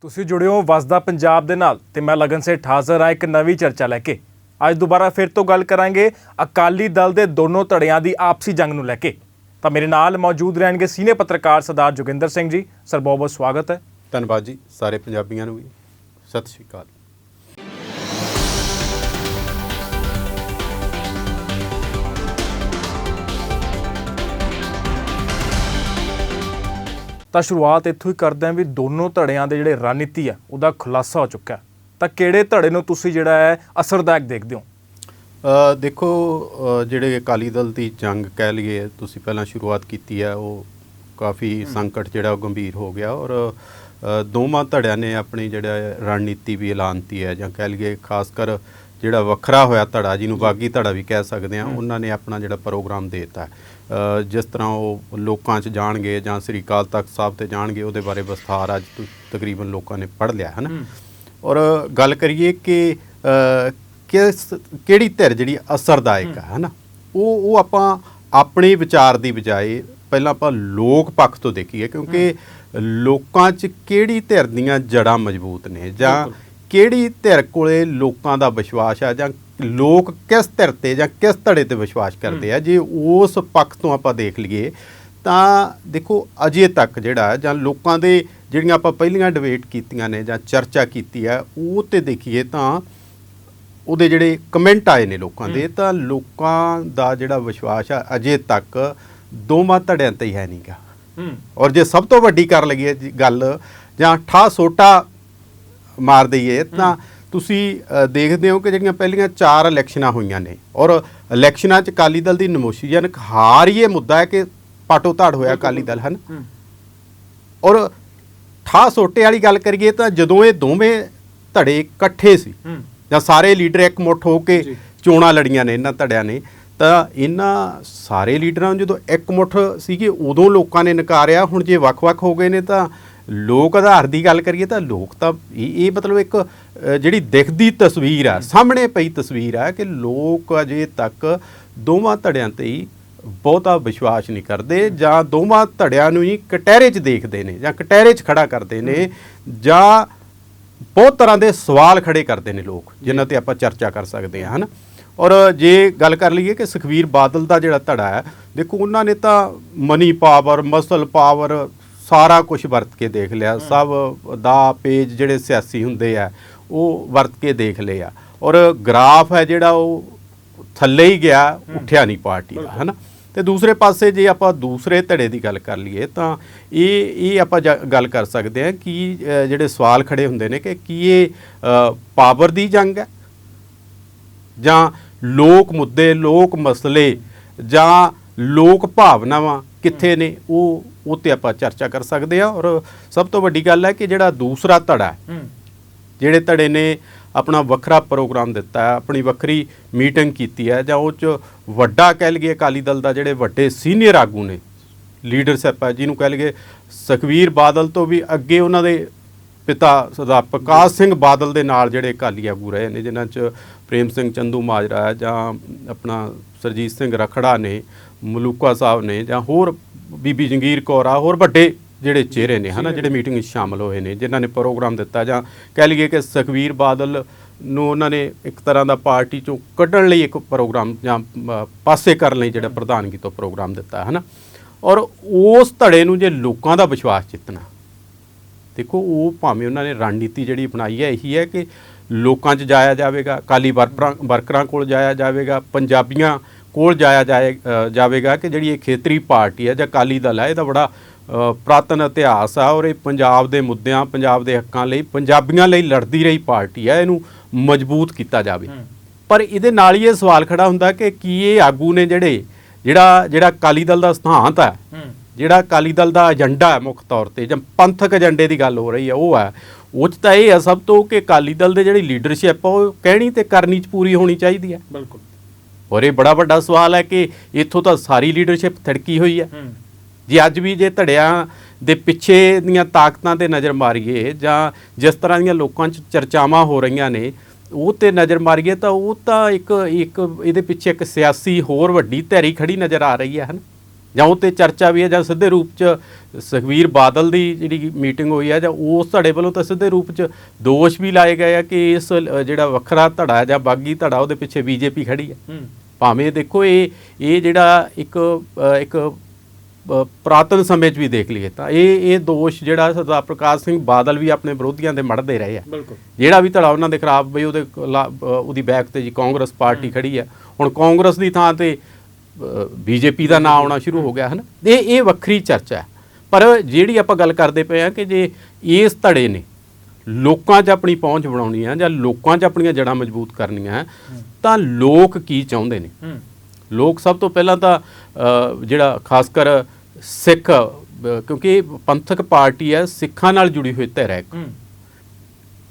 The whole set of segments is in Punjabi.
ਤੁਸੀਂ ਜੁੜੇ ਹੋ ਵਸਦਾ ਪੰਜਾਬ ਦੇ ਨਾਲ ਤੇ ਮੈਂ ਲਗਨ ਸੇ ਹਾਜ਼ਰ ਆ ਇੱਕ ਨਵੀਂ ਚਰਚਾ ਲੈ ਕੇ। ਅੱਜ ਦੁਬਾਰਾ ਫਿਰ ਤੋਂ ਗੱਲ ਕਰਾਂਗੇ ਅਕਾਲੀ ਦਲ ਦੇ ਦੋਨੋਂ ਧੜਿਆਂ ਦੀ ਆਪਸੀ ਜੰਗ ਨੂੰ ਲੈ ਕੇ। ਤਾਂ ਮੇਰੇ ਨਾਲ ਮੌਜੂਦ ਰਹਿਣਗੇ ਸੀਨੀਅਰ ਪੱਤਰਕਾਰ ਸਰਦਾਰ ਜੋਗਿੰਦਰ ਸਿੰਘ ਜੀ। ਸਰ ਬਹੁਤ ਬਹੁਤ ਸਵਾਗਤ ਹੈ। ਧੰਨਵਾਦ ਜੀ, ਸਾਰੇ ਪੰਜਾਬੀਆਂ ਨੂੰ ਵੀ। ਸਤਿ ਸ਼੍ਰੀ ਅਕਾਲ। ਤਾਂ ਸ਼ੁਰੂਆਤ ਇੱਥੋਂ ਹੀ ਕਰਦੇ ਹਾਂ ਵੀ ਦੋਨੋਂ ਧੜਿਆਂ ਦੇ ਜਿਹੜੇ ਰਣਨੀਤੀ ਆ ਉਹਦਾ ਖੁਲਾਸਾ ਹੋ ਚੁੱਕਾ। ਤਾਂ ਕਿਹੜੇ ਧੜੇ ਨੂੰ ਤੁਸੀਂ ਜਿਹੜਾ ਹੈ ਅਸਰਦਾਇਕ ਦੇਖਦੇ ਹੋ? ਅ, ਦੇਖੋ ਜਿਹੜੇ ਅਕਾਲੀ ਦਲ ਦੀ ਜੰਗ ਕਹਿ ਲਈਏ ਤੁਸੀਂ ਪਹਿਲਾਂ ਸ਼ੁਰੂਆਤ ਕੀਤੀ ਹੈ ਉਹ ਕਾਫੀ ਸੰਕਟ ਜਿਹੜਾ ਉਹ ਗੰਭੀਰ ਹੋ ਗਿਆ ਔਰ ਦੋਵਾਂ ਧੜਿਆਂ ਨੇ ਆਪਣੀ ਜਿਹੜਾ ਰਣਨੀਤੀ ਵੀ ਐਲਾਨਤੀ ਹੈ ਜਾਂ ਕਹਿ ਲਈਏ ਖਾਸ ਕਰ ਜਿਹੜਾ ਵੱਖਰਾ ਹੋਇਆ ਧੜਾ ਜਿਹਨੂੰ ਬਾਗੀ ਧੜਾ ਵੀ ਕਹਿ ਸਕਦੇ ਆ ਉਹਨਾਂ ਨੇ ਆਪਣਾ ਜਿਹੜਾ ਪ੍ਰੋਗਰਾਮ ਦੇਤਾ ਜਿਸ ਤਰ੍ਹਾਂ ਉਹ ਲੋਕਾਂ 'ਚ ਜਾਣਗੇ ਜਾਂ ਸ੍ਰੀ ਅਕਾਲ ਤਖਤ ਸਾਹਿਬ ਤੇ ਜਾਣਗੇ ਉਹਦੇ ਬਾਰੇ ਵਿਸਥਾਰ ਅੱਜ ਤਕਰੀਬਨ ਲੋਕਾਂ ਨੇ ਪੜ੍ਹ ਲਿਆ ਹੈ। ਨਾ ਔਰ ਗੱਲ ਕਰੀਏ ਕਿ ਕਿਸ ਕਿਹੜੀ ਧਿਰ ਜਿਹੜੀ ਅਸਰਦਾਇਕ ਹੈ। ਹਨਾ? ਉਹ ਉਹ ਆਪਾਂ ਆਪਣੇ ਵਿਚਾਰ ਦੀ ਬਜਾਏ ਪਹਿਲਾਂ ਆਪਾਂ ਲੋਕ ਪੱਖ ਤੋਂ ਦੇਖੀਏ ਕਿਉਂਕਿ ਲੋਕਾਂ 'ਚ ਕਿਹੜੀ ਧਿਰ ਦੀਆਂ ਜੜਾਂ ਮਜ਼ਬੂਤ ਨੇ ਜਾਂ ਕਿਹੜੀ ਧਿਰ ਕੋਲੇ ਲੋਕਾਂ ਦਾ ਵਿਸ਼ਵਾਸ ਆ ਜਾਂ ਲੋਕ ਕਿਸ ਧਿਰ ਤੇ ਜਾਂ ਕਿਸ ਧੜੇ ਤੇ ਵਿਸ਼ਵਾਸ ਕਰਦੇ ਆ? ਜੇ ਉਸ ਪੱਖ ਤੋਂ ਆਪਾਂ ਦੇਖ ਲਈਏ ਤਾਂ ਦੇਖੋ ਅਜੇ ਤੱਕ ਜਿਹੜਾ ਜਾਂ ਲੋਕਾਂ ਦੇ ਜਿਹੜੀਆਂ ਆਪਾਂ ਪਹਿਲੀਆਂ ਡਿਬੇਟ ਕੀਤੀਆਂ ਨੇ ਜਾਂ ਚਰਚਾ ਕੀਤੀ ਹੈ ਉਹ ਤੇ ਦੇਖੀਏ ਤਾਂ ਉਹਦੇ ਜਿਹੜੇ ਕਮੈਂਟ ਆਏ ਨੇ ਲੋਕਾਂ ਦੇ ਤਾਂ ਲੋਕਾਂ ਦਾ ਜਿਹੜਾ ਵਿਸ਼ਵਾਸ ਆ ਅਜੇ ਤੱਕ ਦੋਵਾਂ ਧੜਿਆਂ ਤੇ ਹੀ ਹੈ ਨਹੀਂਗਾ ਔਰ ਜੇ ਸਭ ਤੋਂ ਵੱਡੀ ਕਰ ਲਈਏ ਗੱਲ ਜਾਂ ਠਾ ਸੋਟਾ ਮਾਰ ਦਈਏ ਤਾਂ ਤੁਸੀਂ ਦੇਖਦੇ ਹੋ ਕਿ ਜਿਹੜੀਆਂ ਪਹਿਲੀਆਂ ਚਾਰ ਇਲੈਕਸ਼ਨਾਂ ਹੋਈਆਂ ਨੇ ਔਰ ਇਲੈਕਸ਼ਨਾਂ 'ਚ ਅਕਾਲੀ ਦਲ ਦੀ ਨਮੋਸ਼ੀਜਨਕ ਹਾਰ ਹੀ ਇਹ ਮੁੱਦਾ ਹੈ ਕਿ ਪਾਟੋ ਧਾੜ ਹੋਇਆ ਅਕਾਲੀ ਦਲ ਹਨ? ਔਰ ਠਾ ਸੋਟੇ ਵਾਲੀ ਗੱਲ ਕਰੀਏ ਤਾਂ ਜਦੋਂ ਇਹ ਦੋਵੇਂ ਧੜੇ ਇਕੱਠੇ ਸੀ ਜਾਂ ਸਾਰੇ ਲੀਡਰ ਇਕਮੁੱਠ ਹੋ ਕੇ ਚੋਣਾਂ ਲੜੀਆਂ ਨੇ ਇਹਨਾਂ ਧੜਿਆਂ ਨੇ ਤਾਂ ਇਹਨਾਂ ਸਾਰੇ ਲੀਡਰਾਂ ਨੂੰ ਜਦੋਂ ਇਕਮੁੱਠ ਸੀਗੇ ਉਦੋਂ ਲੋਕਾਂ ਨੇ ਨਕਾਰਿਆ। ਹੁਣ ਜੇ ਵੱਖ-ਵੱਖ ਹੋ ਗਏ ਨੇ ਤਾਂ ਲੋਕ ਆਧਾਰ ਦੀ ਗੱਲ ਕਰੀਏ ਤਾਂ ਲੋਕ ਤਾਂ ਇਹ ਮਤਲਬ ਇੱਕ ਜਿਹੜੀ ਦਿਖਦੀ ਤਸਵੀਰ ਆ, ਸਾਹਮਣੇ ਪਈ ਤਸਵੀਰ ਆ ਕਿ ਲੋਕ ਅਜੇ ਤੱਕ ਦੋਵਾਂ ਧੜਿਆਂ ਤੇ ਹੀ ਬਹੁਤਾ ਵਿਸ਼ਵਾਸ ਨਹੀਂ ਕਰਦੇ ਜਾਂ ਦੋਵਾਂ ਧੜਿਆਂ ਨੂੰ ਹੀ ਕਟਹਿਰੇ 'ਚ ਦੇਖਦੇ ਨੇ ਜਾਂ ਕਟਹਿਰੇ 'ਚ ਖੜਾ ਕਰਦੇ ਨੇ ਜਾਂ ਬਹੁਤ ਤਰ੍ਹਾਂ ਦੇ ਸਵਾਲ ਖੜੇ ਕਰਦੇ ਨੇ ਲੋਕ, ਜਿਨ੍ਹਾਂ ਤੇ ਆਪਾਂ ਚਰਚਾ ਕਰ ਸਕਦੇ ਹਾਂ, ਹਨ? ਔਰ ਜੇ ਗੱਲ ਕਰ ਲਈਏ ਕਿ ਸੁਖਵੀਰ ਬਾਦਲ ਦਾ ਜਿਹੜਾ ਧੜਾ ਹੈ, ਦੇਖੋ ਉਹਨਾਂ ਨੇ ਤਾਂ ਮਨੀ ਪਾਵਰ ਮਸਲ ਪਾਵਰ ਸਾਰਾ ਕੁਝ ਵਰਤ ਕੇ ਦੇਖ ਲਿਆ। ਸਭ ਦਾ ਪੇਜ ਜਿਹੜੇ ਸਿਆਸੀ ਹੁੰਦੇ ਆ ਉਹ ਵਰਤ ਕੇ ਦੇਖ ਲਏ ਆ। ਔਰ ਗ੍ਰਾਫ ਹੈ ਜਿਹੜਾ ਉਹ ਥੱਲੇ ਹੀ ਗਿਆ ਉੱਠਿਆ ਨਹੀਂ ਪਾਰਟੀ ਦਾ ਹਨਾ? ਤੇ ਦੂਸਰੇ ਪਾਸੇ ਜੇ ਆਪਾਂ ਦੂਸਰੇ ਧੜੇ ਦੀ ਗੱਲ ਕਰ ਲਈਏ ਤਾਂ ਇਹ ਇਹ ਆਪਾਂ ਗੱਲ ਕਰ ਸਕਦੇ ਹਾਂ ਕਿ ਜਿਹੜੇ ਸਵਾਲ ਖੜੇ ਹੁੰਦੇ ਨੇ ਕਿ ਕੀ ਇਹ ਪਾਵਰ ਦੀ ਜੰਗ ਹੈ? ਜਾਂ ਲੋਕ ਮੁੱਦੇ ਲੋਕ ਮਸਲੇ ਜਾਂ ਲੋਕ ਭਾਵਨਾਵਾਂ? ਕਿੱਥੇ ਨੇ ਉਹ ਉਹ ਤੇ ਆਪਾਂ ਚਰਚਾ ਕਰ ਸਕਦੇ ਹਾਂ ਔਰ ਸਭ ਤੋਂ ਵੱਡੀ ਗੱਲ ਹੈ ਕਿ ਜਿਹੜਾ ਦੂਸਰਾ ਧੜਾ ਹੈ ਜਿਹੜੇ ਧੜੇ ਨੇ ਆਪਣਾ ਵੱਖਰਾ ਪ੍ਰੋਗਰਾਮ ਦਿੱਤਾ ਹੈ ਆਪਣੀ ਵੱਖਰੀ ਮੀਟਿੰਗ ਕੀਤੀ ਹੈ ਜਾਂ ਉਹ ਚ ਵੱਡਾ ਕਹਿ ਲਈਏ ਅਕਾਲੀ ਦਲ ਦਾ ਜਿਹੜੇ ਵੱਡੇ ਸੀਨੀਅਰ ਆਗੂ ਨੇ ਲੀਡਰਸ਼ਿਪ ਹੈ ਜਿਹਨੂੰ ਕਹਿ ਲਈਏ ਸੁਖਵੀਰ ਬਾਦਲ ਤੋਂ ਵੀ ਅੱਗੇ ਉਹਨਾਂ ਦੇ ਪਿਤਾ ਸਰਦਾਰ ਪ੍ਰਕਾਸ਼ ਸਿੰਘ ਬਾਦਲ ਦੇ ਨਾਲ ਜਿਹੜੇ ਅਕਾਲੀ ਆਗੂ ਰਹੇ ਨੇ ਜਿਨ੍ਹਾਂ ਚ ਪ੍ਰੇਮ ਸਿੰਘ ਚੰਦੂ ਮਾਜਰਾ ਜਾਂ ਆਪਣਾ ਸਰਜੀਤ ਸਿੰਘ ਰਖੜਾ ਨੇ ਮਲੂਕਾ ਸਾਹਿਬ ਨੇ ਜਾਂ ਹੋਰ ਬੀਬੀ ਜੰਗੀਰ ਕੌਰ ਆ, ਹੋਰ ਵੱਡੇ ਜਿਹੜੇ ਚਿਹਰੇ ਨੇ, ਹਨਾ, ਜਿਹੜੇ ਮੀਟਿੰਗ ਵਿੱਚ ਸ਼ਾਮਲ ਹੋਏ ਨੇ, ਜਿਨ੍ਹਾਂ ਨੇ ਪ੍ਰੋਗਰਾਮ ਦਿੱਤਾ ਜਾਂ ਕਹਿ ਲਈਏ ਕਿ ਸੁਖਵੀਰ ਬਾਦਲ ਨੂੰ ਉਹਨਾਂ ਨੇ ਇੱਕ ਤਰ੍ਹਾਂ ਦਾ ਪਾਰਟੀ ਚੋਂ ਕੱਢਣ ਲਈ ਇੱਕ ਪ੍ਰੋਗਰਾਮ ਜਾਂ ਪਾਸੇ ਕਰਨ ਲਈ ਜਿਹੜਾ ਪ੍ਰਧਾਨਗੀ ਤੋਂ ਪ੍ਰੋਗਰਾਮ ਦਿੱਤਾ, ਹਨਾ। ਔਰ ਉਸ ਧੜੇ ਨੂੰ ਜੇ ਲੋਕਾਂ ਦਾ ਵਿਸ਼ਵਾਸ ਜਿੱਤਣਾ, ਦੇਖੋ, ਉਹ ਭਾਵੇਂ ਉਹਨਾਂ ਨੇ ਰਣਨੀਤੀ ਜਿਹੜੀ ਬਣਾਈ ਹੈ, ਇਹੀ ਹੈ ਕਿ ਲੋਕਾਂ 'ਚ ਜਾਇਆ ਜਾਵੇਗਾ, ਅਕਾਲੀ ਵਰਕਰਾਂ ਵਰਕਰਾਂ ਕੋਲ ਜਾਇਆ ਜਾਵੇਗਾ, ਪੰਜਾਬੀਆਂ ਕੋਲ ਜਾਇਆ ਜਾਏ ਜਾਵੇਗਾ ਕਿ ਜਿਹੜੀ ਇਹ ਖੇਤਰੀ ਪਾਰਟੀ ਹੈ ਜਾਂ ਅਕਾਲੀ ਦਲ ਹੈ ਇਹਦਾ ਬੜਾ ਪੁਰਾਤਨ ਇਤਿਹਾਸ ਆ ਔਰ ਇਹ ਪੰਜਾਬ ਦੇ ਮੁੱਦਿਆਂ ਪੰਜਾਬ ਦੇ ਹੱਕਾਂ ਲਈ ਪੰਜਾਬੀਆਂ ਲਈ ਲੜਦੀ ਰਹੀ ਪਾਰਟੀ ਹੈ ਇਹਨੂੰ ਮਜ਼ਬੂਤ ਕੀਤਾ ਜਾਵੇ। ਪਰ ਇਹਦੇ ਨਾਲ ਹੀ ਇਹ ਸਵਾਲ ਖੜਾ ਹੁੰਦਾ ਕਿ ਕੀ ਇਹ ਆਗੂ ਨੇ ਜਿਹੜੇ ਜਿਹੜਾ ਜਿਹੜਾ ਅਕਾਲੀ ਦਲ ਦਾ ਸਿਧਾਂਤ ਹੈ ਜਿਹੜਾ ਅਕਾਲੀ ਦਲ ਦਾ ਏਜੰਡਾ ਹੈ ਮੁੱਖ ਤੌਰ ਤੇ ਜਾਂ ਪੰਥਕ ਏਜੰਡੇ ਦੀ ਗੱਲ ਹੋ ਰਹੀ ਹੈ ਉਹ ਹੈ ਉਹ 'ਚ ਤਾਂ ਇਹ ਹੈ ਸਭ ਤੋਂ ਕਿ ਅਕਾਲੀ ਦਲ ਦੇ ਜਿਹੜੀ ਲੀਡਰਸ਼ਿਪ ਉਹ ਕਹਿਣੀ ਤੇ ਕਰਨੀ 'ਚ ਪੂਰੀ ਹੋਣੀ ਚਾਹੀਦੀ ਹੈ। ਬਿਲਕੁਲ। ਔਰ ਇਹ ਬੜਾ ਵੱਡਾ ਸਵਾਲ ਹੈ ਕਿ ਇੱਥੋਂ ਤਾਂ ਸਾਰੀ ਲੀਡਰਸ਼ਿਪ ਥੜਕੀ ਹੋਈ ਹੈ। ਜੇ ਅੱਜ ਵੀ ਜੇ ਧੜਿਆਂ ਦੇ ਪਿੱਛੇ ਦੀਆਂ ਤਾਕਤਾਂ ਤੇ ਨਜ਼ਰ ਮਾਰੀਏ ਜਾਂ ਜਿਸ ਤਰ੍ਹਾਂ ਦੀਆਂ ਲੋਕਾਂ 'ਚ ਚਰਚਾਵਾਂ ਹੋ ਰਹੀਆਂ ਨੇ ਉਹ ਤੇ ਨਜ਼ਰ ਮਾਰੀਏ ਤਾਂ ਉਹ ਤਾਂ ਇੱਕ ਇੱਕ ਇਹਦੇ ਪਿੱਛੇ ਇੱਕ ਸਿਆਸੀ ਹੋਰ ਵੱਡੀ ਧੈਰੀ ਖੜੀ ਨਜ਼ਰ ਆ ਰਹੀ ਹੈ ਹਨ ਜਾਂ ਉਹ ਤੇ ਚਰਚਾ ਵੀ ਹੈ ਜਾਂ ਸਿੱਧੇ ਰੂਪ ਚ ਸੁਖਵੀਰ ਬਾਦਲ ਦੀ ਜਿਹੜੀ ਮੀਟਿੰਗ ਹੋਈ ਹੈ ਜਾਂ ਉਸ ਧੜੇ ਵੱਲੋਂ ਤਾਂ ਸਿੱਧੇ ਰੂਪ ਚ ਦੋਸ਼ ਵੀ ਲਾਏ ਗਏ ਆ ਕਿ ਇਸ ਜਿਹੜਾ ਵੱਖਰਾ ਧੜਾ ਜਾਂ ਬਾਗੀ ਧੜਾ ਉਹਦੇ ਪਿੱਛੇ ਬੀਜੇਪੀ ਖੜੀ ਹੈ। ਹੂੰ। ਭਾਵੇਂ ਦੇਖੋ ਇਹ ਇਹ ਜਿਹੜਾ ਇੱਕ ਇੱਕ ਪੁਰਾਤਨ ਸਮੇਂ 'ਚ ਵੀ ਦੇਖ ਲਈਏ ਤਾਂ ਇਹ ਇਹ ਦੋਸ਼ ਜਿਹੜਾ ਸਰਦਾਰ ਪ੍ਰਕਾਸ਼ ਸਿੰਘ ਬਾਦਲ ਵੀ ਆਪਣੇ ਵਿਰੋਧੀਆਂ ਦੇ ਮੜਦੇ ਰਹੇ ਆ। ਜਿਹੜਾ ਵੀ ਧੜਾ ਉਹਨਾਂ ਦੇ ਖਿਲਾਫ ਬਈ ਉਹਦੇ ਉਹਦੀ ਬੈਕ ਤੇ ਜੀ ਕਾਂਗਰਸ ਪਾਰਟੀ ਖੜੀ ਹੈ। ਹੁਣ ਕਾਂਗਰਸ ਦੀ ਥਾਂ ਤੇ ਬੀਜੇਪੀ ਦਾ ਨਾਮ ਆਉਣਾ ਸ਼ੁਰੂ ਹੋ ਗਿਆ ਹਨ? ਇਹ ਇਹ ਵੱਖਰੀ ਚਰਚਾ ਹੈ। ਪਰ ਜਿਹੜੀ ਆਪਾਂ ਗੱਲ ਕਰਦੇ ਪਏ ਆ ਕਿ ਜੇ ਇਸ ਧੜੇ ਨੇ ਲੋਕਾਂ 'ਚ ਆਪਣੀ ਪਹੁੰਚ ਬਣਾਉਣੀ ਆ ਜਾਂ ਲੋਕਾਂ 'ਚ ਆਪਣੀਆਂ ਜੜਾਂ ਮਜ਼ਬੂਤ ਕਰਨੀਆਂ ਤਾਂ ਲੋਕ ਕੀ ਚਾਹੁੰਦੇ ਨੇ? ਲੋਕ ਸਭ ਤੋਂ ਪਹਿਲਾਂ ਤਾਂ ਜਿਹੜਾ ਖਾਸ ਕਰ ਸਿੱਖ ਕਿਉਂਕਿ ਪੰਥਕ ਪਾਰਟੀ ਹੈ ਸਿੱਖਾਂ ਨਾਲ ਜੁੜੀ ਹੋਈ ਧਿਰ। ਹੂੰ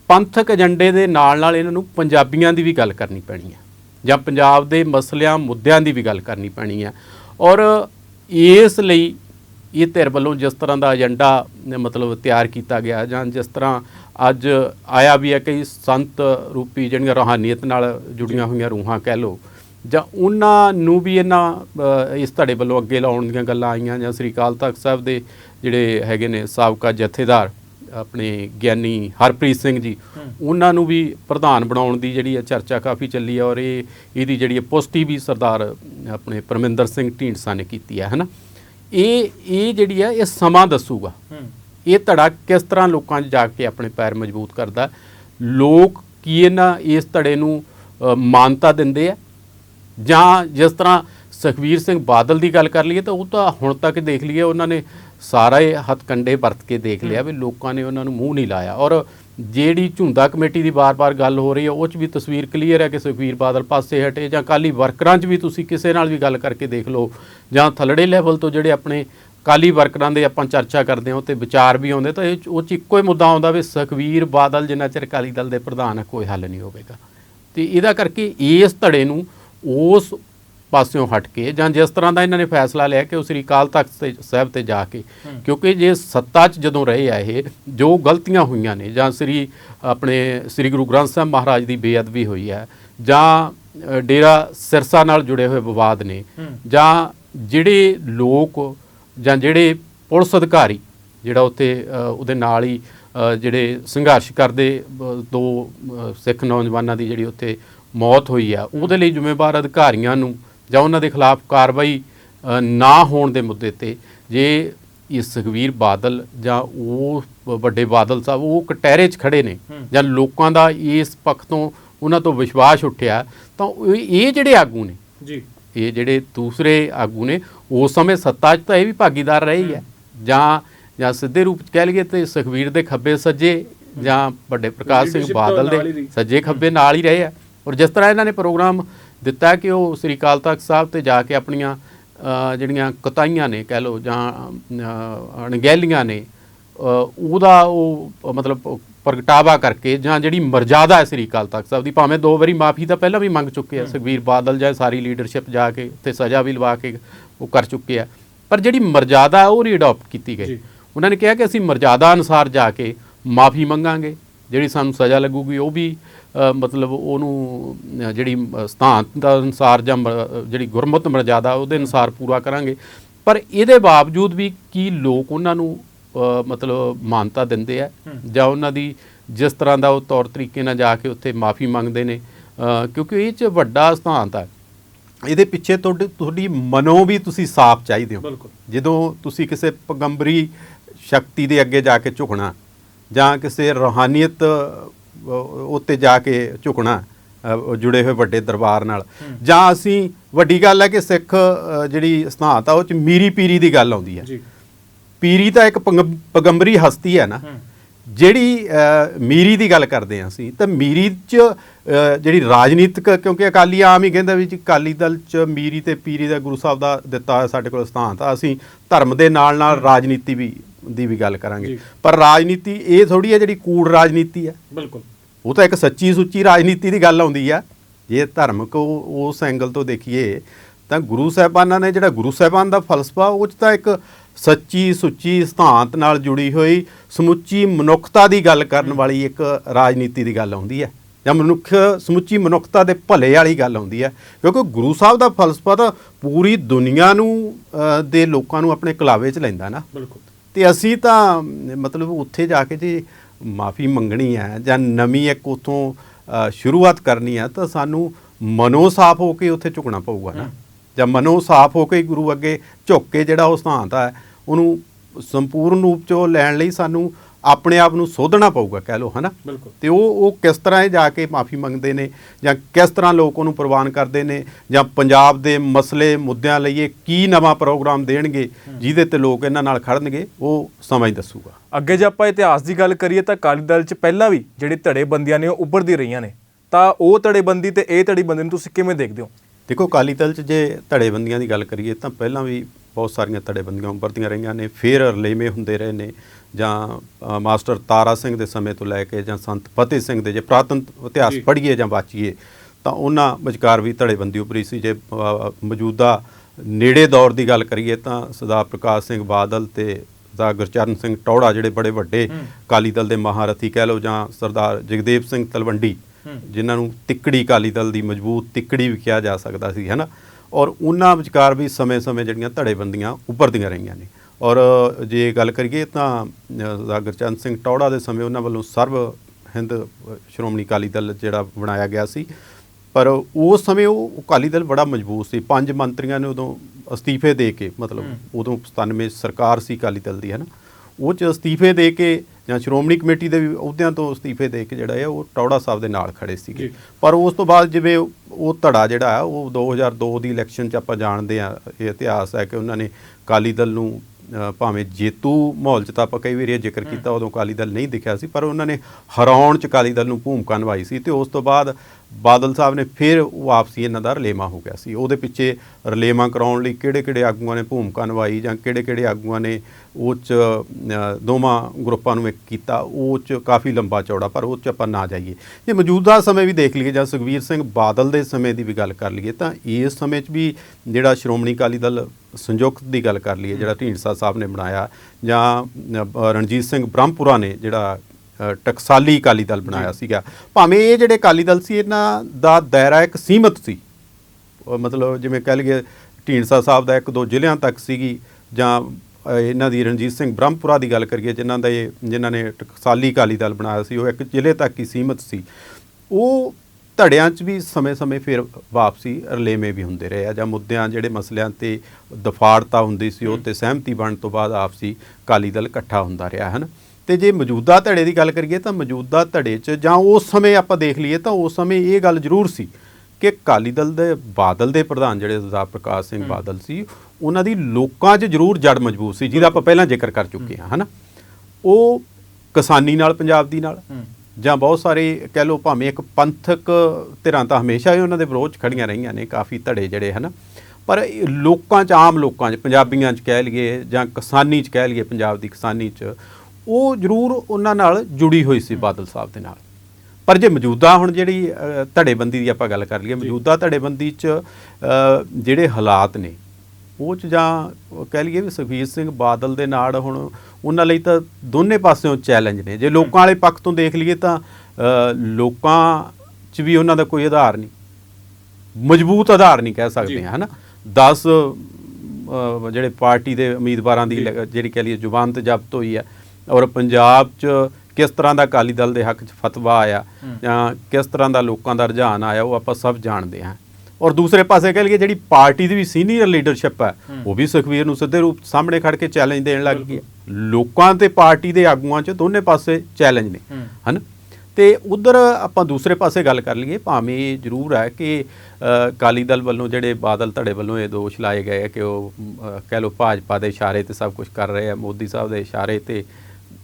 ਪੰਥਕ ਏਜੰਡੇ ਦੇ ਨਾਲ ਨਾਲ ਇਹਨਾਂ ਨੂੰ ਪੰਜਾਬੀਆਂ ਦੀ ਵੀ ਗੱਲ ਕਰਨੀ ਪੈਣੀ ਹੈ। ਜਾਂ ਪੰਜਾਬ ਦੇ ਮਸਲਿਆਂ, ਮੁੱਦਿਆਂ ਦੀ ਵੀ ਗੱਲ ਕਰਨੀ ਪੈਣੀ ਹੈ। ਔਰ ਇਸ ਲਈ ਇਹ ਧਿਰ ਵੱਲੋਂ ਜਿਸ ਤਰ੍ਹਾਂ ਦਾ ਏਜੰਡਾ, ਮਤਲਬ ਤਿਆਰ ਕੀਤਾ ਗਿਆ ਜਾਂ ਜਿਸ ਤਰ੍ਹਾਂ ਅੱਜ ਆਇਆ ਵੀ ਹੈ ਕਿ ਸੰਤ ਰੂਪੀ ਜਿਹੜੀਆਂ ਰੂਹਾਨੀਅਤ ਨਾਲ ਜੁੜੀਆਂ ਹੋਈਆਂ ਰੂਹਾਂ ਕਹਿ ਲਓ, ਜਾਂ ਉਹਨਾਂ ਨੂੰ ਵੀ ਇਹਨਾਂ ਇਸ ਧੜੇ ਵੱਲੋਂ ਅੱਗੇ ਲਾਉਣ ਦੀਆਂ ਗੱਲਾਂ ਆਈਆਂ ਜਾਂ ਸ੍ਰੀ ਅਕਾਲ ਤਖਤ ਸਾਹਿਬ ਦੇ ਜਿਹੜੇ ਹੈਗੇ ਨੇ ਸਾਬਕਾ ਜਥੇਦਾਰ ਆਪਣੇ ਗਿਆਨੀ ਹਰਪ੍ਰੀਤ ਸਿੰਘ ਜੀ ਉਹਨਾਂ ਨੂੰ ਵੀ ਪ੍ਰਧਾਨ ਬਣਾਉਣ ਦੀ ਜਿਹੜੀ ਹੈ ਚਰਚਾ ਕਾਫੀ ਚੱਲੀ ਹੈ ਔਰ ਇਹ ਇਹਦੀ ਜਿਹੜੀ ਹੈ ਪੁਸ਼ਟੀ ਵੀ ਸਰਦਾਰ ਆਪਣੇ ਪਰਮਿੰਦਰ ਸਿੰਘ ਢੀਂਡਸਾ ਨੇ ਕੀਤੀ ਹੈ ਹਨਾ? ਇਹ ਇਹ ਜਿਹੜੀ ਹੈ ਇਹ ਸਮਾਂ ਦੱਸੂਗਾ। ਇਹ ਧੜਾ ਕਿਸ ਤਰ੍ਹਾਂ ਲੋਕਾਂ 'ਚ ਜਾ ਕੇ ਆਪਣੇ ਪੈਰ ਮਜ਼ਬੂਤ ਕਰਦਾ? ਲੋਕ ਕੀ ਇਹਨਾਂ ਇਸ ਧੜੇ ਨੂੰ ਮਾਨਤਾ ਦਿੰਦੇ ਆ? ਜਾਂ ਜਿਸ ਤਰ੍ਹਾਂ ਸੁਖਵੀਰ ਸਿੰਘ ਬਾਦਲ ਦੀ ਗੱਲ ਕਰ ਲਈਏ ਤਾਂ ਉਹ ਤਾਂ ਹੁਣ ਤੱਕ ਦੇਖ ਲਈਏ ਉਹਨਾਂ ਨੇ ਸਾਰਾ ਇਹ ਹੱਥਕੰਡੇ ਵਰਤ ਕੇ ਦੇਖ ਲਿਆ ਵੀ ਲੋਕਾਂ ਨੇ ਉਹਨਾਂ ਨੂੰ ਮੂੰਹ ਨਹੀਂ ਲਾਇਆ। ਔਰ ਜਿਹੜੀ ਝੁੰਦਾ ਕਮੇਟੀ ਦੀ ਬਾਰ-ਬਾਰ ਗੱਲ ਹੋ ਰਹੀ ਹੈ, ਉਹ 'ਚ ਵੀ ਤਸਵੀਰ ਕਲੀਅਰ ਹੈ ਕਿ ਸੁਖਵੀਰ ਬਾਦਲ ਪਾਸੇ ਹਟੇ ਜਾਂ ਕਾਲੀ ਵਰਕਰਾਂ 'ਚ ਵੀ ਤੁਸੀਂ ਕਿਸੇ ਨਾਲ ਵੀ ਗੱਲ ਕਰਕੇ ਦੇਖ ਲਓ ਜਾਂ ਥੱਲੜੇ ਲੈਵਲ ਤੋਂ ਜਿਹੜੇ ਆਪਣੇ ਕਾਲੀ ਵਰਕਰਾਂ ਦੇ ਆਪਾਂ ਚਰਚਾ ਕਰਦੇ ਹਾਂ ਤੇ ਵਿਚਾਰ ਵੀ ਆਉਂਦੇ, ਤਾਂ ਇਹ 'ਚ- ਉਹ 'ਚ ਇੱਕੋ ਹੀ ਮੁੱਦਾ ਆਉਂਦਾ ਵੀ ਸੁਖਵੀਰ ਬਾਦਲ ਜਿੰਨਾ ਚਿਰ ਅਕਾਲੀ ਦਲ ਦੇ ਪ੍ਰਧਾਨ ਹੈ ਕੋਈ ਹੱਲ ਨਹੀਂ ਹੋਵੇਗਾ। ਤੇ ਇਹਦਾ ਕਰਕੇ ਇਸ ਧੜੇ ਨੂੰ ਉਸ ਪਾਸਿਓਂ ਹਟ ਕੇ ਜਾਂ ਜਿਸ ਤਰ੍ਹਾਂ ਦਾ ਇਹਨਾਂ ਨੇ ਫੈਸਲਾ ਲਿਆ ਕਿ ਉਹ ਸ੍ਰੀ ਅਕਾਲ ਤਖਤ ਸਾਹਿਬ ਤੇ ਜਾ ਕੇ ਕਿਉਂਕਿ ਜੇ ਸੱਤਾ 'ਚ ਜਦੋਂ ਰਹੇ ਆ ਇਹ ਜੋ ਗਲਤੀਆਂ ਹੋਈਆਂ ਨੇ ਜਾਂ ਸ੍ਰੀ ਆਪਣੇ ਸ੍ਰੀ ਗੁਰੂ ਗ੍ਰੰਥ ਸਾਹਿਬ ਮਹਾਰਾਜ ਦੀ ਬੇਅਦਬੀ ਹੋਈ ਹੈ ਜਾਂ ਡੇਰਾ ਸਿਰਸਾ ਨਾਲ ਜੁੜੇ ਹੋਏ ਵਿਵਾਦ ਨੇ ਜਾਂ ਜਿਹੜੇ ਲੋਕ ਜਾਂ ਜਿਹੜੇ ਪੁਲਿਸ ਅਧਿਕਾਰੀ ਜਿਹੜਾ ਉੱਥੇ ਉਹਦੇ ਨਾਲ ਹੀ ਜਿਹੜੇ ਸੰਘਰਸ਼ ਕਰਦੇ ਦੋ ਸਿੱਖ ਨੌਜਵਾਨਾਂ ਦੀ ਜਿਹੜੀ ਉੱਥੇ ਮੌਤ ਹੋਈ ਆ ਉਹਦੇ ਲਈ ਜ਼ਿੰਮੇਵਾਰ ਅਧਿਕਾਰੀਆਂ ਨੂੰ ਜਾਂ ਉਹਨਾਂ ਦੇ ਖਿਲਾਫ ਕਾਰਵਾਈ ਨਾ ਹੋਣ ਦੇ ਮੁੱਦੇ ਤੇ ਜੇ ਇਹ ਸੁਖਵੀਰ ਬਾਦਲ ਜਾਂ ਉਹ ਵੱਡੇ ਬਾਦਲ ਸਾਹਿਬ ਉਹ ਕਟਹਿਰੇ 'ਚ ਖੜੇ ਨੇ ਜਾਂ ਲੋਕਾਂ ਦਾ ਇਸ ਪੱਖ ਤੋਂ ਉਹਨਾਂ ਤੋਂ ਵਿਸ਼ਵਾਸ ਉੱਠਿਆ ਤਾਂ ਇਹ ਜਿਹੜੇ ਆਗੂ ਨੇ ਜੀ। ਇਹ ਜਿਹੜੇ ਦੂਸਰੇ ਆਗੂ ਨੇ ਉਸ ਸਮੇਂ ਸੱਤਾ 'ਚ ਤਾਂ ਇਹ ਵੀ ਭਾਗੀਦਾਰ ਰਹੇ ਹੀ ਹੈ। ਜਾਂ ਜਾਂ ਸਿੱਧੇ ਰੂਪ 'ਚ ਕਹਿ ਲਈਏ ਤੇ ਸੁਖਵੀਰ ਦੇ ਖੱਬੇ ਸੱਜੇ ਜਾਂ ਵੱਡੇ ਪ੍ਰਕਾਸ਼ ਸਿੰਘ ਬਾਦਲ ਦੇ। ਸੱਜੇ ਖੱਬੇ ਨਾਲ ਹੀ ਰਹੇ ਆ। ਔਰ ਜਿਸ ਤਰ੍ਹਾਂ ਇਹਨਾਂ ਨੇ ਪ੍ਰੋਗਰਾਮ ਦਿੱਤਾ ਕਿ ਉਹ ਸ੍ਰੀ ਅਕਾਲ ਤਖਤ ਸਾਹਿਬ ਤੇ ਜਾ ਕੇ ਆਪਣੀਆਂ ਜਿਹੜੀਆਂ ਕਤਾਈਆਂ ਨੇ ਕਹਿ ਲਓ ਜਾਂ ਅਣਗਹਿਲੀਆਂ ਨੇ ਉਹਦਾ ਉਹ ਮਤਲਬ ਪ੍ਰਗਟਾਵਾ ਕਰਕੇ ਜਾਂ ਜਿਹੜੀ ਮਰਜ਼ਾਦਾ ਹੈ ਸ੍ਰੀ ਅਕਾਲ ਤਖਤ ਸਾਹਿਬ ਦੀ ਭਾਵੇਂ ਦੋ ਵਾਰੀ ਮਾਫੀ ਤਾਂ ਪਹਿਲਾਂ ਵੀ ਮੰਗ ਚੁੱਕੇ ਆ ਸੁਖਵੀਰ ਬਾਦਲ ਜਾਂ ਸਾਰੀ ਲੀਡਰਸ਼ਿਪ ਜਾ ਕੇ ਤੇ ਸਜ਼ਾ ਵੀ ਲਵਾ ਕੇ ਉਹ ਕਰ ਚੁੱਕੇ ਆ। ਪਰ ਜਿਹੜੀ ਮਰਜ਼ਾਦਾ ਉਹ ਰੀਅਡਾਪਟ ਕੀਤੀ ਗਈ। ਉਹਨਾਂ ਨੇ ਕਿਹਾ ਕਿ ਅਸੀਂ ਮਰਜ਼ਾਦਾ ਅਨੁਸਾਰ ਜਾ ਕੇ ਮਾਫੀ ਮੰਗਾਂਗੇ ਜਿਹੜੀ ਸਾਨੂੰ ਸਜ਼ਾ ਲੱਗੂਗੀ ਉਹ ਵੀ ਮਤਲਬ ਉਹਨੂੰ ਜਿਹੜੀ ਸਿਧਾਂਤ ਦਾ ਅਨੁਸਾਰ ਜਾਂ ਜਿਹੜੀ ਗੁਰਮਤ ਮਰਜ਼ਾਦਾ ਉਹਦੇ ਅਨੁਸਾਰ ਪੂਰਾ ਕਰਾਂਗੇ। ਪਰ ਇਹਦੇ ਬਾਵਜੂਦ ਵੀ ਕੀ ਲੋਕ ਉਹਨਾਂ ਨੂੰ ਮਤਲਬ ਮਾਨਤਾ ਦਿੰਦੇ ਆ? ਜਾਂ ਉਹਨਾਂ ਦੀ ਜਿਸ ਤਰ੍ਹਾਂ ਦਾ ਉਹ ਤੌਰ ਤਰੀਕੇ ਨਾਲ ਜਾ ਕੇ ਉੱਥੇ ਮਾਫੀ ਮੰਗਦੇ ਨੇ? ਕਿਉਂਕਿ ਇਹ ਚ ਵੱਡਾ ਸਿਧਾਂਤ ਹੈ ਇਹਦੇ ਪਿੱਛੇ ਤੁਹਾਡੀ ਤੁਹਾਡੀ ਮਨੋਂ ਵੀ ਤੁਸੀਂ ਸਾਫ਼ ਚਾਹੀਦੇ ਹੋ। ਜਦੋਂ ਤੁਸੀਂ ਕਿਸੇ ਪਗੰਬਰੀ ਸ਼ਕਤੀ ਦੇ ਅੱਗੇ ਜਾ ਕੇ ਝੁਕਣਾ ਜਾਂ ਕਿਸੇ ਰੂਹਾਨੀਅਤ ਉੱਤੇ ਜਾ ਕੇ ਝੁਕਣਾ ਜੁੜੇ ਹੋਏ ਵੱਡੇ ਦਰਬਾਰ ਨਾਲ। ਜਾਂ ਅਸੀਂ ਵੱਡੀ ਗੱਲ ਹੈ ਕਿ ਸਿੱਖ ਜਿਹੜੀ ਸਿਧਾਂਤ ਆ ਉਹ ਚ ਮੀਰੀ ਪੀਰੀ ਦੀ ਗੱਲ ਆਉਂਦੀ ਹੈ। ਜੀ। ਪੀਰੀ ਤਾਂ ਇੱਕ ਪੰਗ- ਪਗੰਬਰੀ ਹਸਤੀ ਹੈ ਨਾ। ਜਿਹੜੀ ਮੀਰੀ ਦੀ ਗੱਲ ਕਰਦੇ ਹਾਂ ਅਸੀਂ ਤਾਂ ਮੀਰੀ ਚ ਜਿਹੜੀ ਰਾਜਨੀਤਿਕ ਕਿਉਂਕਿ ਅਕਾਲੀ ਆਮ ਹੀ ਕਹਿੰਦਾ ਵੀ ਅਕਾਲੀ ਦਲ ਚ ਮੀਰੀ ਤੇ ਪੀਰੀ ਦਾ ਗੁਰੂ ਸਾਹਿਬ ਦਾ ਦਿੱਤਾ ਹੋਇਆ ਸਾਡੇ ਕੋਲ ਸਥਾਨ ਤਾਂ ਅਸੀਂ ਧਰਮ ਦੇ ਨਾਲ ਨਾਲ ਰਾਜਨੀਤੀ ਵੀ ਦੀ ਵੀ ਗੱਲ ਕਰਾਂਗੇ। ਪਰ ਰਾਜਨੀਤੀ ਇਹ ਥੋੜੀ ਹੈ ਜਿਹੜੀ ਕੂੜ ਰਾਜਨੀਤੀ ਹੈ। ਬਿਲਕੁਲ। ਉਹ ਤਾਂ ਇੱਕ ਸੱਚੀ ਸੁੱਚੀ ਰਾਜਨੀਤੀ ਦੀ ਗੱਲ ਆਉਂਦੀ ਆ। ਜੇ ਧਰਮਕ ਉਸ ਐਂਗਲ ਤੋਂ ਦੇਖੀਏ ਤਾਂ ਗੁਰੂ ਸਾਹਿਬਾਨਾਂ ਨੇ ਜਿਹੜਾ ਗੁਰੂ ਸਾਹਿਬਾਨ ਦਾ ਫਲਸਫਾ ਉਹ 'ਚ ਤਾਂ ਇੱਕ ਸੱਚੀ ਸੁੱਚੀ ਸਿਧਾਂਤ ਨਾਲ ਜੁੜੀ ਹੋਈ ਸਮੁੱਚੀ ਮਨੁੱਖਤਾ ਦੀ ਗੱਲ ਕਰਨ ਵਾਲੀ ਇੱਕ ਰਾਜਨੀਤੀ ਦੀ ਗੱਲ ਆਉਂਦੀ ਹੈ ਜਾਂ ਮਨੁੱਖ ਸਮੁੱਚੀ ਮਨੁੱਖਤਾ ਦੇ ਭਲੇ ਵਾਲੀ ਗੱਲ ਆਉਂਦੀ ਹੈ ਕਿਉਂਕਿ ਗੁਰੂ ਸਾਹਿਬ ਦਾ ਫਲਸਫਾ ਤਾਂ ਪੂਰੀ ਦੁਨੀਆ ਨੂੰ ਦੇ ਲੋਕਾਂ ਨੂੰ ਆਪਣੇ ਕਲਾਵੇ 'ਚ ਲੈਂਦਾ ਨਾ। ਬਿਲਕੁਲ। ਤੇ ਅਸੀਂ ਤਾਂ ਮਤਲਬ ਉੱਥੇ ਜਾ ਕੇ ਜੇ ਮਾਫੀ ਮੰਗਣੀ ਹੈ ਜਾਂ ਨਵੀਂ ਇੱਕ ਉਥੋਂ ਸ਼ੁਰੂਆਤ ਕਰਨੀ ਹੈ ਤਾਂ ਸਾਨੂੰ ਮਨੋ ਸਾਫ਼ ਹੋ ਕੇ ਉੱਥੇ ਝੁਕਣਾ ਪਊਗਾ ਨਾ। ਜਾਂ ਮਨੋ ਸਾਫ਼ ਹੋ ਕੇ ਗੁਰੂ ਅੱਗੇ ਝੁੱਕ ਕੇ ਜਿਹੜਾ ਉਹ ਸਿਧਾਂਤ ਹੈ ਉਹਨੂੰ ਸੰਪੂਰਨ ਰੂਪ ਚ ਲੈਣ ਲਈ ਸਾਨੂੰ ਆਪਣੇ ਆਪ ਨੂੰ ਸੋਧਣਾ ਪਊਗਾ ਕਹਿ ਲਓ ਹਨਾ? ਤੇ ਉਹ ਉਹ ਕਿਸ ਤਰ੍ਹਾਂ ਇਹ ਜਾ ਕੇ ਮਾਫੀ ਮੰਗਦੇ ਨੇ ਜਾਂ ਕਿਸ ਤਰ੍ਹਾਂ ਲੋਕ ਉਹਨੂੰ ਪ੍ਰਵਾਨ ਕਰਦੇ ਨੇ ਜਾਂ ਪੰਜਾਬ ਦੇ ਮਸਲੇ ਮੁੱਦਿਆਂ ਲਈ ਇਹ ਕੀ ਨਵਾਂ ਪ੍ਰੋਗਰਾਮ ਦੇਣਗੇ ਜਿਹਦੇ ਤੇ ਲੋਕ ਇਹਨਾਂ ਨਾਲ ਖੜਨਗੇ ਉਹ ਸਮਾਂ ਹੀ ਦੱਸੂਗਾ। ਅੱਗੇ ਜੇ ਆਪਾਂ ਇਤਿਹਾਸ ਦੀ ਗੱਲ ਕਰੀਏ ਤਾਂ ਅਕਾਲੀ ਦਲ 'ਚ ਪਹਿਲਾਂ ਵੀ ਜਿਹੜੀ ਧੜੇਬੰਦੀਆਂ ਨੇ ਉਹ ਉੱਭਰਦੀ ਰਹੀਆਂ ਨੇ। ਤਾਂ ਉਹ ਧੜੇਬੰਦੀ ਤੇ ਇਹ ਧੜੇਬੰਦੀ ਨੂੰ ਤੁਸੀਂ ਕਿਵੇਂ ਦੇਖਦੇ ਹੋ? ਦੇਖੋ ਅਕਾਲੀ ਦਲ 'ਚ ਜੇ ਧੜੇਬੰਦੀਆਂ ਦੀ ਗੱਲ ਕਰੀਏ ਤਾਂ ਪਹਿਲਾਂ ਵੀ ਬਹੁਤ ਸਾਰੀਆਂ ਧੜੇਬੰਦੀਆਂ ਉੱਭਰਦੀਆਂ ਰਹੀਆਂ ਨੇ ਫਿਰ ਰਲੇਵੇਂ ਹੁੰਦੇ ਰਹੇ ਨੇ ਜਾਂ ਮਾਸਟਰ ਤਾਰਾ ਸਿੰਘ ਦੇ ਸਮੇਂ ਤੋਂ ਲੈ ਕੇ ਜਾਂ ਸੰਤ ਫਤਿਹ ਸਿੰਘ ਦੇ ਜੇ ਪ੍ਰਾਤਨ ਇਤਿਹਾਸ ਪੜ੍ਹੀਏ ਜਾਂ ਵਾਚੀਏ ਤਾਂ ਉਹਨਾਂ ਵਿਚਕਾਰ ਵੀ ਧੜੇਬੰਦੀ ਉੱਭਰੀ ਸੀ। ਜੇ ਮੌਜੂਦਾ ਨੇੜੇ ਦੌਰ ਦੀ ਗੱਲ ਕਰੀਏ ਤਾਂ ਸਰਦਾਰ ਪ੍ਰਕਾਸ਼ ਸਿੰਘ ਬਾਦਲ ਤੇ ਸਰਦਾਰ ਗੁਰਚਰਨ ਸਿੰਘ ਟੌੜਾ ਜਿਹੜੇ ਬੜੇ ਵੱਡੇ ਅਕਾਲੀ ਦਲ ਦੇ ਮਹਾਰਥੀ ਕਹਿ ਲਓ ਜਾਂ ਸਰਦਾਰ ਜਗਦੇਵ ਸਿੰਘ ਤਲਵੰਡੀ ਜਿਨ੍ਹਾਂ ਨੂੰ ਤਿੱਕੜੀ ਅਕਾਲੀ ਦਲ ਦੀ ਮਜ਼ਬੂਤ ਤਿੱਕੜੀ ਵੀ ਕਿਹਾ ਜਾ ਸਕਦਾ ਸੀ ਹੈਨਾ? ਔਰ ਉਹਨਾਂ ਵਿਚਕਾਰ ਵੀ ਸਮੇਂ-ਸਮੇਂ ਜਿਹੜੀਆਂ ਧੜੇਬੰਦੀਆਂ ਉੱਭਰਦੀਆਂ ਰਹੀਆਂ ਨੇ। ਔਰ ਜੇ ਗੱਲ ਕਰੀਏ ਤਾਂ ਗੁਰਚਰਨ ਸਿੰਘ ਟੌੜਾ ਦੇ ਸਮੇਂ ਉਹਨਾਂ ਵੱਲੋਂ ਸਰਬ ਹਿੰਦ ਸ਼੍ਰੋਮਣੀ ਅਕਾਲੀ ਦਲ ਜਿਹੜਾ ਬਣਾਇਆ ਗਿਆ ਸੀ। ਪਰ ਉਸ ਸਮੇਂ ਉਹ ਅਕਾਲੀ ਦਲ ਬੜਾ ਮਜ਼ਬੂਤ ਸੀ। ਪੰਜ ਮੰਤਰੀਆਂ ਨੇ ਉਦੋਂ ਅਸਤੀਫੇ ਦੇ ਕੇ ਮਤਲਬ ਉਦੋਂ 97 ਸਰਕਾਰ ਸੀ ਅਕਾਲੀ ਦਲ ਦੀ ਹੈ ਨਾ? ਉਹ ਚ ਅਸਤੀਫੇ ਦੇ ਕੇ ਜਾਂ ਸ਼੍ਰੋਮਣੀ ਕਮੇਟੀ ਦੇ ਵੀ ਅਹੁਦਿਆਂ ਤੋਂ ਅਸਤੀਫੇ ਦੇ ਕੇ ਜਿਹੜਾ ਹੈ ਉਹ ਟੌੜਾ ਸਾਹਿਬ ਦੇ ਨਾਲ ਖੜੇ ਸੀਗੇ। ਪਰ ਉਸ ਤੋਂ ਬਾਅਦ ਜਿਵੇਂ ਉਹ- ਧੜਾ ਜਿਹੜਾ ਉਹ 2002 ਦੀ ਇਲੈਕਸ਼ਨ ਚ ਆਪਾਂ ਜਾਣਦੇ ਆ ਇਹ ਇਤਿਹਾਸ ਹੈ ਕਿ ਉਹਨਾਂ ਨੇ ਅਕਾਲੀ ਦਲ ਨੂੰ ਭਾਵੇਂ ਜੇਤੂ ਮਾਹੌਲ ਚ ਤਾਂ ਆਪਾਂ ਕਈ ਵਾਰੀ ਜ਼ਿਕਰ ਕੀਤਾ ਉਦੋਂ ਅਕਾਲੀ ਦਲ ਨਹੀਂ ਦਿਖਿਆ ਸੀ ਪਰ ਉਹਨਾਂ ਨੇ ਹਰਾਉਣ ਚ ਅਕਾਲੀ ਦਲ ਨੂੰ ਭੂਮਿਕਾ ਨਿਭਾਈ ਸੀ ਤੇ ਉਸ ਤੋਂ ਬਾਅਦ ਬਾਦਲ ਸਾਹਿਬ ਨੇ ਫਿਰ ਵਾਪਸੀ ਇਹਨਾਂ ਦਾ ਰਲੇਮਾ ਹੋ ਗਿਆ ਸੀ। ਉਹਦੇ ਪਿੱਛੇ ਰਲੇਮਾ ਕਰਾਉਣ ਲਈ ਕਿਹੜੇ-ਕਿਹੜੇ ਆਗੂਆਂ ਨੇ ਭੂਮਿਕਾ ਨਿਭਾਈ ਜਾਂ ਕਿਹੜੇ-ਕਿਹੜੇ ਆਗੂਆਂ ਨੇ ਉਹ ਚ ਦੋਵਾਂ ਗਰੁੱਪਾਂ ਨੂੰ ਇੱਕ ਕੀਤਾ, ਉਹ ਚ ਕਾਫੀ ਲੰਬਾ ਚੌੜਾ, ਪਰ ਉਹ ਚ ਆਪਾਂ ਨਾ ਜਾਈਏ। ਜੇ ਮੌਜੂਦਾ ਸਮੇਂ ਵੀ ਦੇਖ ਲਈਏ ਜਾਂ ਸੁਖਵੀਰ ਸਿੰਘ ਬਾਦਲ ਦੇ ਸਮੇਂ ਦੀ ਵੀ ਗੱਲ ਕਰ ਲਈਏ, ਤਾਂ ਇਸ ਸਮੇਂ 'ਚ ਵੀ ਜਿਹੜਾ ਸ਼੍ਰੋਮਣੀ ਅਕਾਲੀ ਦਲ ਸੰਯੁਕਤ ਦੀ ਗੱਲ ਕਰ ਲਈਏ, ਜਿਹੜਾ ਢੀਂਡਸਾ ਸਾਹਿਬ ਨੇ ਬਣਾਇਆ ਜਾਂ ਰਣਜੀਤ ਸਿੰਘ ਬ੍ਰਹਮਪੁਰਾ ਨੇ ਜਿਹੜਾ ਟਕਸਾਲੀ ਅਕਾਲੀ ਦਲ ਬਣਾਇਆ ਸੀਗਾ। ਭਾਵੇਂ ਇਹ ਜਿਹੜੇ ਅਕਾਲੀ ਦਲ ਸੀ ਇਹਨਾਂ ਦਾ ਦਾਇਰਾ ਇੱਕ ਸੀਮਤ ਸੀ। ਮਤਲਬ ਜਿਵੇਂ ਕਹਿ ਲਈਏ ਢੀਂਡਸਾ ਸਾਹਿਬ ਦਾ ਇੱਕ ਦੋ ਜ਼ਿਲ੍ਹਿਆਂ ਤੱਕ ਸੀਗੀ ਜਾਂ ਇਹਨਾਂ ਦੀ ਰਣਜੀਤ ਸਿੰਘ ਬ੍ਰਹਮਪੁਰਾ ਦੀ ਗੱਲ ਕਰੀਏ ਜਿਨ੍ਹਾਂ ਦਾ ਇਹ ਜਿਨ੍ਹਾਂ ਨੇ ਟਕਸਾਲੀ ਅਕਾਲੀ ਦਲ ਬਣਾਇਆ ਸੀ ਉਹ ਇੱਕ ਜ਼ਿਲ੍ਹੇ ਤੱਕ ਹੀ ਸੀਮਤ ਸੀ। ਉਹ ਧੜਿਆਂ 'ਚ ਵੀ ਸਮੇਂ-ਸਮੇਂ ਫਿਰ ਵਾਪਸੀ ਰਲੇਵੇਂ ਵੀ ਹੁੰਦੇ ਰਹੇ ਆ ਜਾਂ ਮੁੱਦਿਆਂ ਜਿਹੜੇ ਮਸਲਿਆਂ ਤੇ ਦਫਾੜਤਾ ਹੁੰਦੀ ਸੀ ਉਹ ਤੇ ਸਹਿਮਤੀ ਬਣਨ ਤੋਂ ਬਾਅਦ ਆਪਸੀ ਅਕਾਲੀ ਦਲ ਇਕੱਠਾ ਹੁੰਦਾ ਰਿਹਾ ਹਨ ਤੇ ਜੇ ਮੌਜੂਦਾ ਧੜੇ ਦੀ ਗੱਲ ਕਰੀਏ ਤਾਂ ਮੌਜੂਦਾ ਧੜੇ 'ਚ ਜਾਂ ਉਸ ਸਮੇਂ ਆਪਾਂ ਦੇਖ ਲਈਏ ਤਾਂ ਉਸ ਸਮੇਂ ਇਹ ਗੱਲ ਜ਼ਰੂਰ ਸੀ ਕਿ ਅਕਾਲੀ ਦਲ ਦੇ ਬਾਦਲ ਦੇ ਪ੍ਰਧਾਨ ਜਿਹੜੇ ਸਰਦਾਰ ਪ੍ਰਕਾਸ਼ ਸਿੰਘ ਬਾਦਲ ਸੀ ਉਹਨਾਂ ਦੀ ਲੋਕਾਂ 'ਚ ਜ਼ਰੂਰ ਜੜ ਮਜ਼ਬੂਤ ਸੀ ਜਿਹਦਾ ਆਪਾਂ ਪਹਿਲਾਂ ਜ਼ਿਕਰ ਕਰ ਚੁੱਕੇ ਹਾਂ ਹਨਾ? ਉਹ ਕਿਸਾਨੀ ਨਾਲ ਪੰਜਾਬ ਦੀ ਨਾਲ ਜਾਂ ਬਹੁਤ ਸਾਰੇ ਕਹਿ ਲਓ ਭਾਵੇਂ ਇੱਕ ਪੰਥਕ ਧਿਰਾਂ ਤਾਂ ਹਮੇਸ਼ਾ ਹੀ ਉਹਨਾਂ ਦੇ ਵਿਰੋਧ 'ਚ ਖੜੀਆਂ ਰਹੀਆਂ ਨੇ ਕਾਫੀ ਧੜੇ ਜਿਹੜੇ ਹਨਾ? ਪਰ ਲੋਕਾਂ 'ਚ ਆਮ ਲੋਕਾਂ 'ਚ ਪੰਜਾਬੀਆਂ 'ਚ ਕਹਿ ਲਈਏ ਜਾਂ ਕਿਸਾਨੀ 'ਚ ਕਹਿ ਲਈਏ ਪੰਜਾਬ ਦੀ ਕਿਸਾਨੀ 'ਚ ਉਹ ਜ਼ਰੂਰ ਉਹਨਾਂ ਨਾਲ ਜੁੜੀ ਹੋਈ ਸੀ ਬਾਦਲ ਸਾਹਿਬ ਦੇ ਨਾਲ। ਪਰ ਜੇ ਮੌਜੂਦਾ ਹੁਣ ਜਿਹੜੀ ਧੜੇਬੰਦੀ ਦੀ ਆਪਾਂ ਗੱਲ ਕਰ ਲਈਏ ਮੌਜੂਦਾ ਧੜੇਬੰਦੀ 'ਚ ਜਿਹੜੇ ਹਾਲਾਤ ਨੇ ਉਹ 'ਚ ਜਾਂ ਕਹਿ ਲਈਏ ਵੀ ਸੁਖਬੀਰ ਸਿੰਘ ਬਾਦਲ ਦੇ ਨਾਲ ਹੁਣ ਉਹਨਾਂ ਲਈ ਤਾਂ ਦੋਨੇ ਪਾਸਿਓਂ ਚੈਲੰਜ ਨੇ। ਜੇ ਲੋਕਾਂ ਵਾਲੇ ਪੱਖ ਤੋਂ ਦੇਖ ਲਈਏ ਤਾਂ ਲੋਕਾਂ 'ਚ ਵੀ ਉਹਨਾਂ ਦਾ ਕੋਈ ਆਧਾਰ ਨਹੀਂ। ਮਜ਼ਬੂਤ ਆਧਾਰ ਨਹੀਂ ਕਹਿ ਸਕਦੇ ਹਾਂ ਹਨਾ? 10 ਅ, ਜਿਹੜੇ ਪਾਰਟੀ ਦੇ ਉਮੀਦਵਾਰਾਂ ਦੀ ਜਿਹੜੀ ਕਹਿ ਲਈਏ ਜ਼ੁਬਾਨ ਤੇ ਜ਼ਬਤ ਹੋਈ ਹੈ ਔਰ ਪੰਜਾਬ 'ਚ ਕਿਸ ਤਰ੍ਹਾਂ ਦਾ ਅਕਾਲੀ ਦਲ ਦੇ ਹੱਕ 'ਚ ਫਤਵਾ ਆਇਆ ਜਾਂ ਕਿਸ ਤਰ੍ਹਾਂ ਦਾ ਲੋਕਾਂ ਦਾ ਰੁਝਾਨ ਆਇਆ ਉਹ ਆਪਾਂ ਸਭ ਜਾਣਦੇ ਹਾਂ। ਔਰ ਦੂਸਰੇ ਪਾਸੇ ਕਹਿ ਲਈਏ ਜਿਹੜੀ ਪਾਰਟੀ ਦੀ ਵੀ ਸੀਨੀਅਰ ਲੀਡਰਸ਼ਿਪ ਹੈ ਉਹ ਵੀ ਸੁਖਵੀਰ ਨੂੰ ਸਿੱਧੇ ਰੂਪ ਸਾਹਮਣੇ ਖੜ ਕੇ ਚੈਲੰਜ ਦੇਣ ਲੱਗ ਗਈ। ਲੋਕਾਂ ਤੇ ਪਾਰਟੀ ਦੇ ਆਗੂਆਂ 'ਚ ਦੋਨੇ ਪਾਸੇ ਚੈਲੰਜ ਨੇ ਹਨ? ਤੇ ਉਧਰ ਆਪਾਂ ਦੂਸਰੇ ਪਾਸੇ ਗੱਲ ਕਰ ਲਈਏ ਭਾਵੇਂ ਇਹ ਜ਼ਰੂਰ ਹੈ ਕਿ ਅ, ਅਕਾਲੀ ਦਲ ਵੱਲੋਂ ਜਿਹੜੇ ਬਾਦਲ ਧੜੇ ਵੱਲੋਂ ਇਹ ਦੋਸ਼ ਲਾਏ ਗਏ ਕਿ ਉਹ ਕਹਿ ਲਓ ਭਾਜਪਾ ਦੇ ਇਸ਼ਾਰੇ ਤੇ ਸਭ ਕੁਝ ਕਰ ਰਹੇ ਆ ਮੋਦੀ ਸਾਹਿਬ ਦੇ ਇਸ਼ਾਰੇ ਤੇ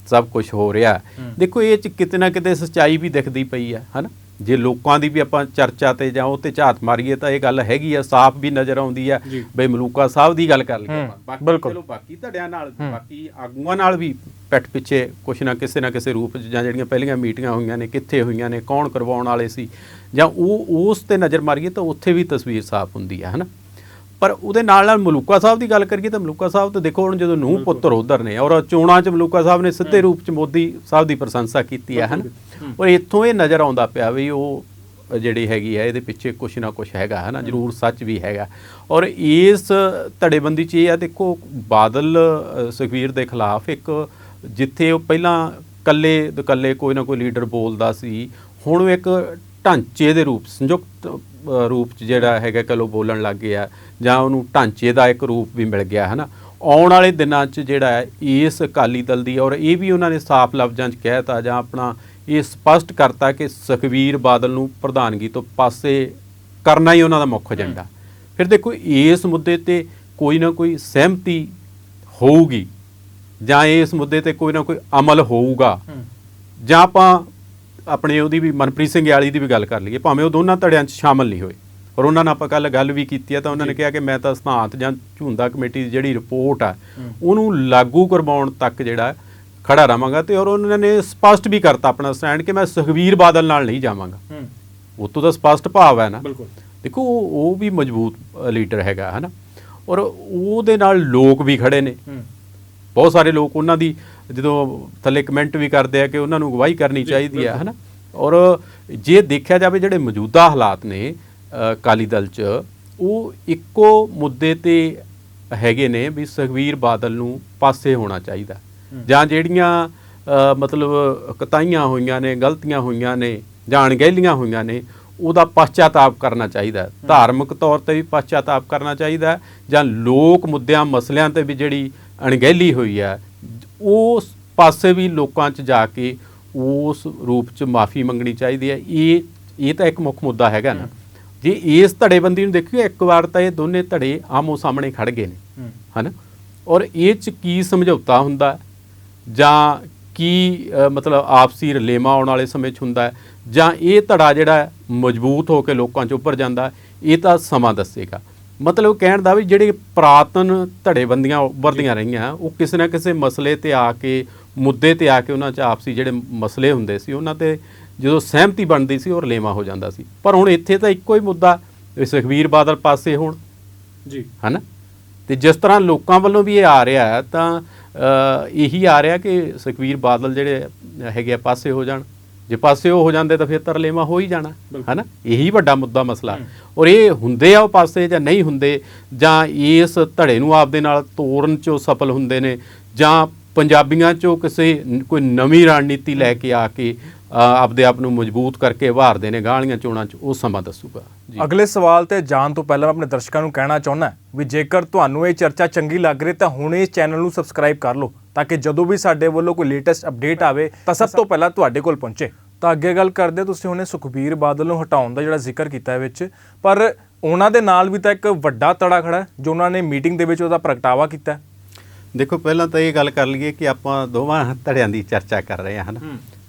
ਸਭ ਕੁਝ ਹੋ ਰਿਹਾ। ਦੇਖੋ ਇਹ ਚ ਕਿਤੇ ਨਾ ਕਿਤੇ ਸੱਚਾਈ ਵੀ ਦਿਖਦੀ ਪਈ ਹੈ ਹਨਾ? ਜੇ ਲੋਕਾਂ ਦੀ ਵੀ ਆਪਾਂ ਚਰਚਾ ਤੇ ਜਾਂ ਉਹ ਤੇ ਝਾਤ ਮਾਰੀਏ ਤਾਂ ਇਹ ਗੱਲ ਹੈਗੀ ਆ ਸਾਫ਼ ਵੀ ਨਜ਼ਰ ਆਉਂਦੀ ਆ ਬਈ ਮਲੂਕਾ ਸਾਹਿਬ ਦੀ ਗੱਲ ਕਰ ਲਈਏ। ਬਾਕੀ। ਚਲੋ ਬਾਕੀ ਧੜਿਆਂ ਨਾਲ ਬਾਕੀ ਆਗੂਆਂ ਨਾਲ ਵੀ ਪੈਟ ਪਿੱਛੇ ਕੁਛ ਨਾ ਕਿਸੇ ਨਾ ਕਿਸੇ ਰੂਪ ਜਾਂ ਜਿਹੜੀਆਂ ਪਹਿਲੀਆਂ ਮੀਟਿੰਗਾਂ ਹੋਈਆਂ ਨੇ ਕਿੱਥੇ ਹੋਈਆਂ ਨੇ ਕੌਣ ਕਰਵਾਉਣ ਵਾਲੇ ਸੀ ਜਾਂ ਉਹ ਉਸ ਤੇ ਨਜ਼ਰ ਮਾਰੀਏ ਤਾਂ ਉੱਥੇ ਵੀ ਤਸਵੀਰ ਸਾਫ਼ ਹੁੰਦੀ ਹੈ ਹਨਾ? ਪਰ ਉਹਦੇ ਨਾਲ ਨਾਲ ਮਲੂਕਾ ਸਾਹਿਬ ਦੀ ਗੱਲ ਕਰੀਏ ਤਾਂ ਮਲੂਕਾ ਸਾਹਿਬ ਤਾਂ ਦੇਖੋ ਹੁਣ ਜਦੋਂ ਨੂੰਹ ਪੁੱਤਰ ਉਧਰ ਨੇ ਔਰ ਚੋਣਾਂ 'ਚ ਮਲੂਕਾ ਸਾਹਿਬ ਨੇ ਸਿੱਧੇ ਰੂਪ 'ਚ ਮੋਦੀ ਸਾਹਿਬ ਦੀ ਪ੍ਰਸ਼ੰਸਾ ਕੀਤੀ ਹੈ ਹਨ? ਔਰ ਇੱਥੋਂ ਇਹ ਨਜ਼ਰ ਆਉਂਦਾ ਪਿਆ ਵੀ ਉਹ ਜਿਹੜੀ ਹੈਗੀ ਹੈ ਇਹਦੇ ਪਿੱਛੇ ਕੁਛ ਨਾ ਕੁਛ ਹੈਗਾ ਹੈ। ਨਾ ਜ਼ਰੂਰ ਸੱਚ ਵੀ ਹੈਗਾ। ਔਰ ਇਸ ਧੜੇਬੰਦੀ 'ਚ ਇਹ ਆ ਦੇਖੋ ਬਾਦਲ ਅ, ਸੁਖਬੀਰ ਦੇ ਖਿਲਾਫ ਇੱਕ ਜਿੱਥੇ ਉਹ ਪਹਿਲਾਂ ਕੱਲੇ ਦੇ ਕੱਲੇ ਕੋਈ ਨਾ ਕੋਈ ਲੀਡਰ ਬੋਲਦਾ ਸੀ ਹੁਣ ਉਹ ਇੱਕ ਢਾਂਚੇ ਦੇ ਰੂਪ ਸੰਯੁਕਤ ਰੂਪ 'ਚ ਜਿਹੜਾ ਹੈਗਾ ਕਹ ਲੋ ਬੋਲਣ ਲੱਗ ਗਿਆ ਜਾਂ ਉਹਨੂੰ ਢਾਂਚੇ ਦਾ ਇੱਕ ਰੂਪ ਵੀ ਮਿਲ ਗਿਆ ਹੈ ਨਾ ਆਉਣ ਵਾਲੇ ਦਿਨਾਂ 'ਚ ਜਿਹੜਾ ਹੈ ਇਸ ਅਕਾਲੀ ਦਲ ਦੀ ਔਰ ਇਹ ਵੀ ਉਹਨਾਂ ਨੇ ਸਾਫ਼ ਲਫ਼ਜ਼ਾਂ 'ਚ ਕਹਿਤਾ ਜਾਂ ਆਪਣਾ ਇਹ ਸਪਸ਼ਟ ਕਰਤਾ ਕਿ ਸੁਖਬੀਰ ਬਾਦਲ ਨੂੰ ਪ੍ਰਧਾਨਗੀ ਤੋਂ ਪਾਸੇ ਕਰਨਾ ਹੀ ਉਹਨਾਂ ਦਾ ਮੁੱਖ ਏਜੰਡਾ। ਫਿਰ ਦੇਖੋ ਇਸ ਮੁੱਦੇ ਤੇ ਕੋਈ ਨਾ ਕੋਈ ਸਹਿਮਤੀ ਹੋਊਗੀ ਜਾਂ ਇਸ ਮੁੱਦੇ ਤੇ ਕੋਈ ਨਾ ਕੋਈ ਅਮਲ ਹੋਊਗਾ ਜਾਂ ਆਪਾਂ ਆਪਣੇ ਉਹਦੀ ਵੀ ਮਨਪ੍ਰੀਤ ਸਿੰਘ ਯਾਲੀ ਦੀ ਵੀ ਗੱਲ ਕਰ ਲਈਏ ਭਾਵੇਂ ਉਹ ਦੋਨਾਂ ਧੜਿਆਂ 'ਚ ਸ਼ਾਮਲ ਨਹੀਂ ਹੋਏ। ਪਰ ਉਹਨਾਂ ਨਾਲ ਆਪਾਂ ਕੱਲ ਗੱਲ ਵੀ ਕੀਤੀ ਹੈ ਤਾਂ ਉਹਨਾਂ ਨੇ ਕਿਹਾ ਕਿ ਮੈਂ ਤਾਂ ਸਥਾਨਤ ਜਾਂ ਝੁੰਦਾ ਕਮੇਟੀ ਦੀ ਜਿਹੜੀ ਰਿਪੋਰਟ ਆ ਉਹਨੂੰ ਲਾਗੂ ਕਰਵਾਉਣ ਤੱਕ ਜਿਹੜਾ ਖੜਾ ਰਵਾਂਗਾ ਤੇ ਔਰ ਉਹਨਾਂ ਨੇ ਸਪਸ਼ਟ ਵੀ ਕਰਤਾ ਆਪਣਾ ਸਟੈਂਡ ਕਿ ਮੈਂ ਸੁਖਵੀਰ ਬਾਦਲ ਨਾਲ ਨਹੀਂ ਜਾਵਾਂਗਾ। ਉਹ ਤੋਂ ਤਾਂ ਸਪਸ਼ਟ ਭਾਵ ਹੈ ਨਾ। ਬਿਲਕੁਲ। ਦੇਖੋ ਉਹ ਉਹ ਵੀ ਮਜ਼ਬੂਤ ਲੀਡਰ ਹੈਗਾ ਹਨਾ? ਔਰ ਉਹਦੇ ਨਾਲ ਲੋਕ ਵੀ ਖੜੇ ਨੇ। ਬਹੁਤ ਸਾਰੇ ਲੋਕ ਉਹਨਾਂ ਦੀ ਜਦੋਂ ਥੱਲੇ ਕਮੈਂਟ ਵੀ ਕਰਦੇ ਆ ਕਿ ਉਹਨਾਂ ਨੂੰ ਅਗਵਾਈ ਕਰਨੀ ਚਾਹੀਦੀ ਹੈ ਹਨਾ? ਔਰ ਜੇ ਦੇਖਿਆ ਜਾਵੇ ਜਿਹੜੇ ਮੌਜੂਦਾ ਹਾਲਾਤ ਨੇ ਅ, ਅਕਾਲੀ ਦਲ 'ਚ ਉਹ ਇੱਕੋ ਮੁੱਦੇ ਤੇ ਹੈਗੇ ਨੇ ਵੀ ਸੁਖਵੀਰ ਬਾਦਲ ਨੂੰ ਪਾਸੇ ਹੋਣਾ ਚਾਹੀਦਾ। ਜਾਂ ਜਿਹੜੀਆਂ ਮਤਲਬ ਕਤਾਈਆਂ ਹੋਈਆਂ ਨੇ ਗਲਤੀਆਂ ਹੋਈਆਂ ਨੇ ਜਾਂ ਅਣਗਹਿਲੀਆਂ ਹੋਈਆਂ ਨੇ ਉਹਦਾ ਪਛਤਾਤਾਪ ਕਰਨਾ ਚਾਹੀਦਾ। ਧਾਰਮਿਕ ਤੌਰ ਤੇ ਵੀ ਪਛਤਾਤਾਪ ਕਰਨਾ ਚਾਹੀਦਾ। ਜਾਂ ਲੋਕ ਮੁੱਦਿਆਂ ਮਸਲਿਆਂ ਤੇ ਵੀ ਜਿਹੜੀ ਅਣਗਹਿਲੀ ਹੋਈ ਹੈ। ਉਸ ਪਾਸੇ ਵੀ ਲੋਕਾਂ 'ਚ ਜਾ ਕੇ ਉਸ ਰੂਪ 'ਚ ਮਾਫੀ ਮੰਗਣੀ ਚਾਹੀਦੀ ਹੈ। ਇਹ ਇਹ ਤਾਂ ਇੱਕ ਮੁੱਖ ਮੁੱਦਾ ਹੈਗਾ ਨਾ। ਜੇ ਇਸ ਧੜੇਬੰਦੀ ਨੂੰ ਦੇਖੀਏ ਇੱਕ ਵਾਰ ਤਾਂ ਇਹ ਦੋਨੇ ਧੜੇ ਆਮੋ ਸਾਹਮਣੇ ਖੜ ਗਏ ਨੇ। ਹਨਾ? ਔਰ ਇਹ 'ਚ ਕੀ ਸਮਝੌਤਾ ਹੁੰਦਾ? ਜਾਂ ਕੀ ਮਤਲਬ ਆਪਸੀ ਰਲੇਮਾ ਆਉਣ ਵਾਲੇ ਸਮੇਂ 'ਚ ਹੁੰਦਾ? ਜਾਂ ਇਹ ਧੜਾ ਜਿਹੜਾ ਮਜ਼ਬੂਤ ਹੋ ਕੇ ਲੋਕਾਂ 'ਚ ਉੱਪਰ ਜਾਂਦਾ ਇਹ ਤਾਂ ਸਮਾਂ ਦੱਸੇਗਾ। ਮਤਲਬ ਕਹਿਣ ਦਾ ਵੀ ਜਿਹੜੇ ਪ੍ਰਾਤਨ ਧੜੇਬੰਦੀਆਂ ਉੱਭਰਦੀਆਂ ਰਹੀਆਂ ਉਹ ਕਿਸੇ ਨਾ ਕਿਸੇ ਮਸਲੇ ਤੇ ਆ ਕੇ ਮੁੱਦੇ ਤੇ ਆ ਕੇ ਉਹਨਾਂ 'ਚ ਆਪਸੀ ਜਿਹੜੇ ਮਸਲੇ ਹੁੰਦੇ ਸੀ ਉਹਨਾਂ ਤੇ ਜਦੋਂ ਸਹਿਮਤੀ ਬਣਦੀ ਸੀ ਉਹ ਰਲੇਮਾ ਹੋ ਜਾਂਦਾ ਸੀ। ਪਰ ਹੁਣ ਇੱਥੇ ਤਾਂ ਇੱਕੋ ਹੀ ਮੁੱਦਾ ਵੀ ਸੁਖਬੀਰ ਬਾਦਲ ਪਾਸੇ ਹੋਣ। ਜੀ। ਹਨਾ? ਤੇ ਜਿਸ ਤਰ੍ਹਾਂ ਲੋਕਾਂ ਵੱਲੋਂ ਵੀ ਇਹ ਆ ਰਿਹਾ ਹੈ ਤਾਂ ਇਹੀ ਆ ਰਿਹਾ ਕਿ ਸੁਖਵੀਰ ਬਾਦਲ ਜਿਹੜੇ ਹੈਗੇ ਆ ਪਾਸੇ ਹੋ ਜਾਣ। ਜੇ ਪਾਸੇ ਉਹ ਹੋ ਜਾਂਦੇ ਤਾਂ ਫਿਰ ਤਰਲੇਮਾ ਹੋ ਹੀ ਜਾਣਾ ਹਨਾ? ਇਹੀ ਵੱਡਾ ਮੁੱਦਾ ਮਸਲਾ। ਔਰ ਇਹ ਹੁੰਦੇ ਆ ਉਹ ਪਾਸੇ ਜਾਂ ਨਹੀਂ ਹੁੰਦੇ ਜਾਂ ਇਸ ਧੜੇ ਨੂੰ ਆਪਦੇ ਨਾਲ ਤੋੜਨ ਚ ਸਫਲ ਹੁੰਦੇ ਨੇ ਜਾਂ ਪੰਜਾਬੀਆਂ ਚੋਂ ਕਿਸੇ ਕੋਈ ਨਵੀਂ ਰਣਨੀਤੀ ਲੈ ਕੇ ਆ ਕੇ ਆਪਦੇ ਆਪ ਨੂੰ ਮਜ਼ਬੂਤ ਕਰਕੇ ਵਾਰਦੇ ਨੇ ਗਾਲੀਆਂ ਚੋਣਾਂ ਚ ਉਹ ਸਮਾਂ ਦੱਸੂਗਾ। ਜੀ। ਅਗਲੇ ਸਵਾਲ ਤੇ ਜਾਣ ਤੋਂ ਪਹਿਲਾਂ ਮੈਂ ਆਪਣੇ ਦਰਸ਼ਕਾਂ ਨੂੰ ਕਹਿਣਾ ਚਾਹੁੰਦਾ ਵੀ ਜੇਕਰ ਤੁਹਾਨੂੰ ਇਹ ਚਰਚਾ ਚੰਗੀ ਲੱਗ ਰਹੀ ਤਾਂ ਹੁਣੇ ਇਸ ਚੈਨਲ ਨੂੰ ਸਬਸਕ੍ਰਾਈਬ ਕਰ ਲਓ ਤਾਂ ਕਿ ਜਦੋਂ ਵੀ ਸਾਡੇ ਵੱਲੋਂ ਕੋਈ ਲੇਟੈਸਟ ਅਪਡੇਟ ਆਵੇ ਤਾਂ ਸਭ ਤੋਂ ਪਹਿਲਾਂ ਤੁਹਾਡੇ ਕੋਲ ਪਹੁੰਚੇ। ਤਾਂ ਅੱਗੇ ਗੱਲ ਕਰਦੇ ਹਾਂ, ਤੁਸੀਂ ਹੁਣੇ ਸੁਖਬੀਰ ਬਾਦਲ ਨੂੰ ਹਟਾਉਣ ਦਾ ਜਿਹੜਾ ਜ਼ਿਕਰ ਕੀਤਾ ਹੈ ਵਿੱਚ ਪਰ ਉਹਨਾਂ ਦੇ ਨਾਲ ਵੀ ਤਾਂ ਇੱਕ ਵੱਡਾ ਤੜਾ ਖੜਾ ਹੈ, ਜੋ ਉਹਨਾਂ ਨੇ ਮੀਟਿੰਗ ਦੇ ਵਿੱਚ ਉਹਦਾ ਪ੍ਰਗਟਾਵਾ ਕੀਤਾ। ਦੇਖੋ ਪਹਿਲਾਂ ਤਾਂ ਇਹ ਗੱਲ ਕਰ ਲਈਏ ਕਿ ਆਪਾਂ ਦੋਵਾਂ ਧੜਿਆਂ ਦੀ ਚਰਚਾ ਕਰ ਰਹੇ ਹਾਂ ਹਨਾ?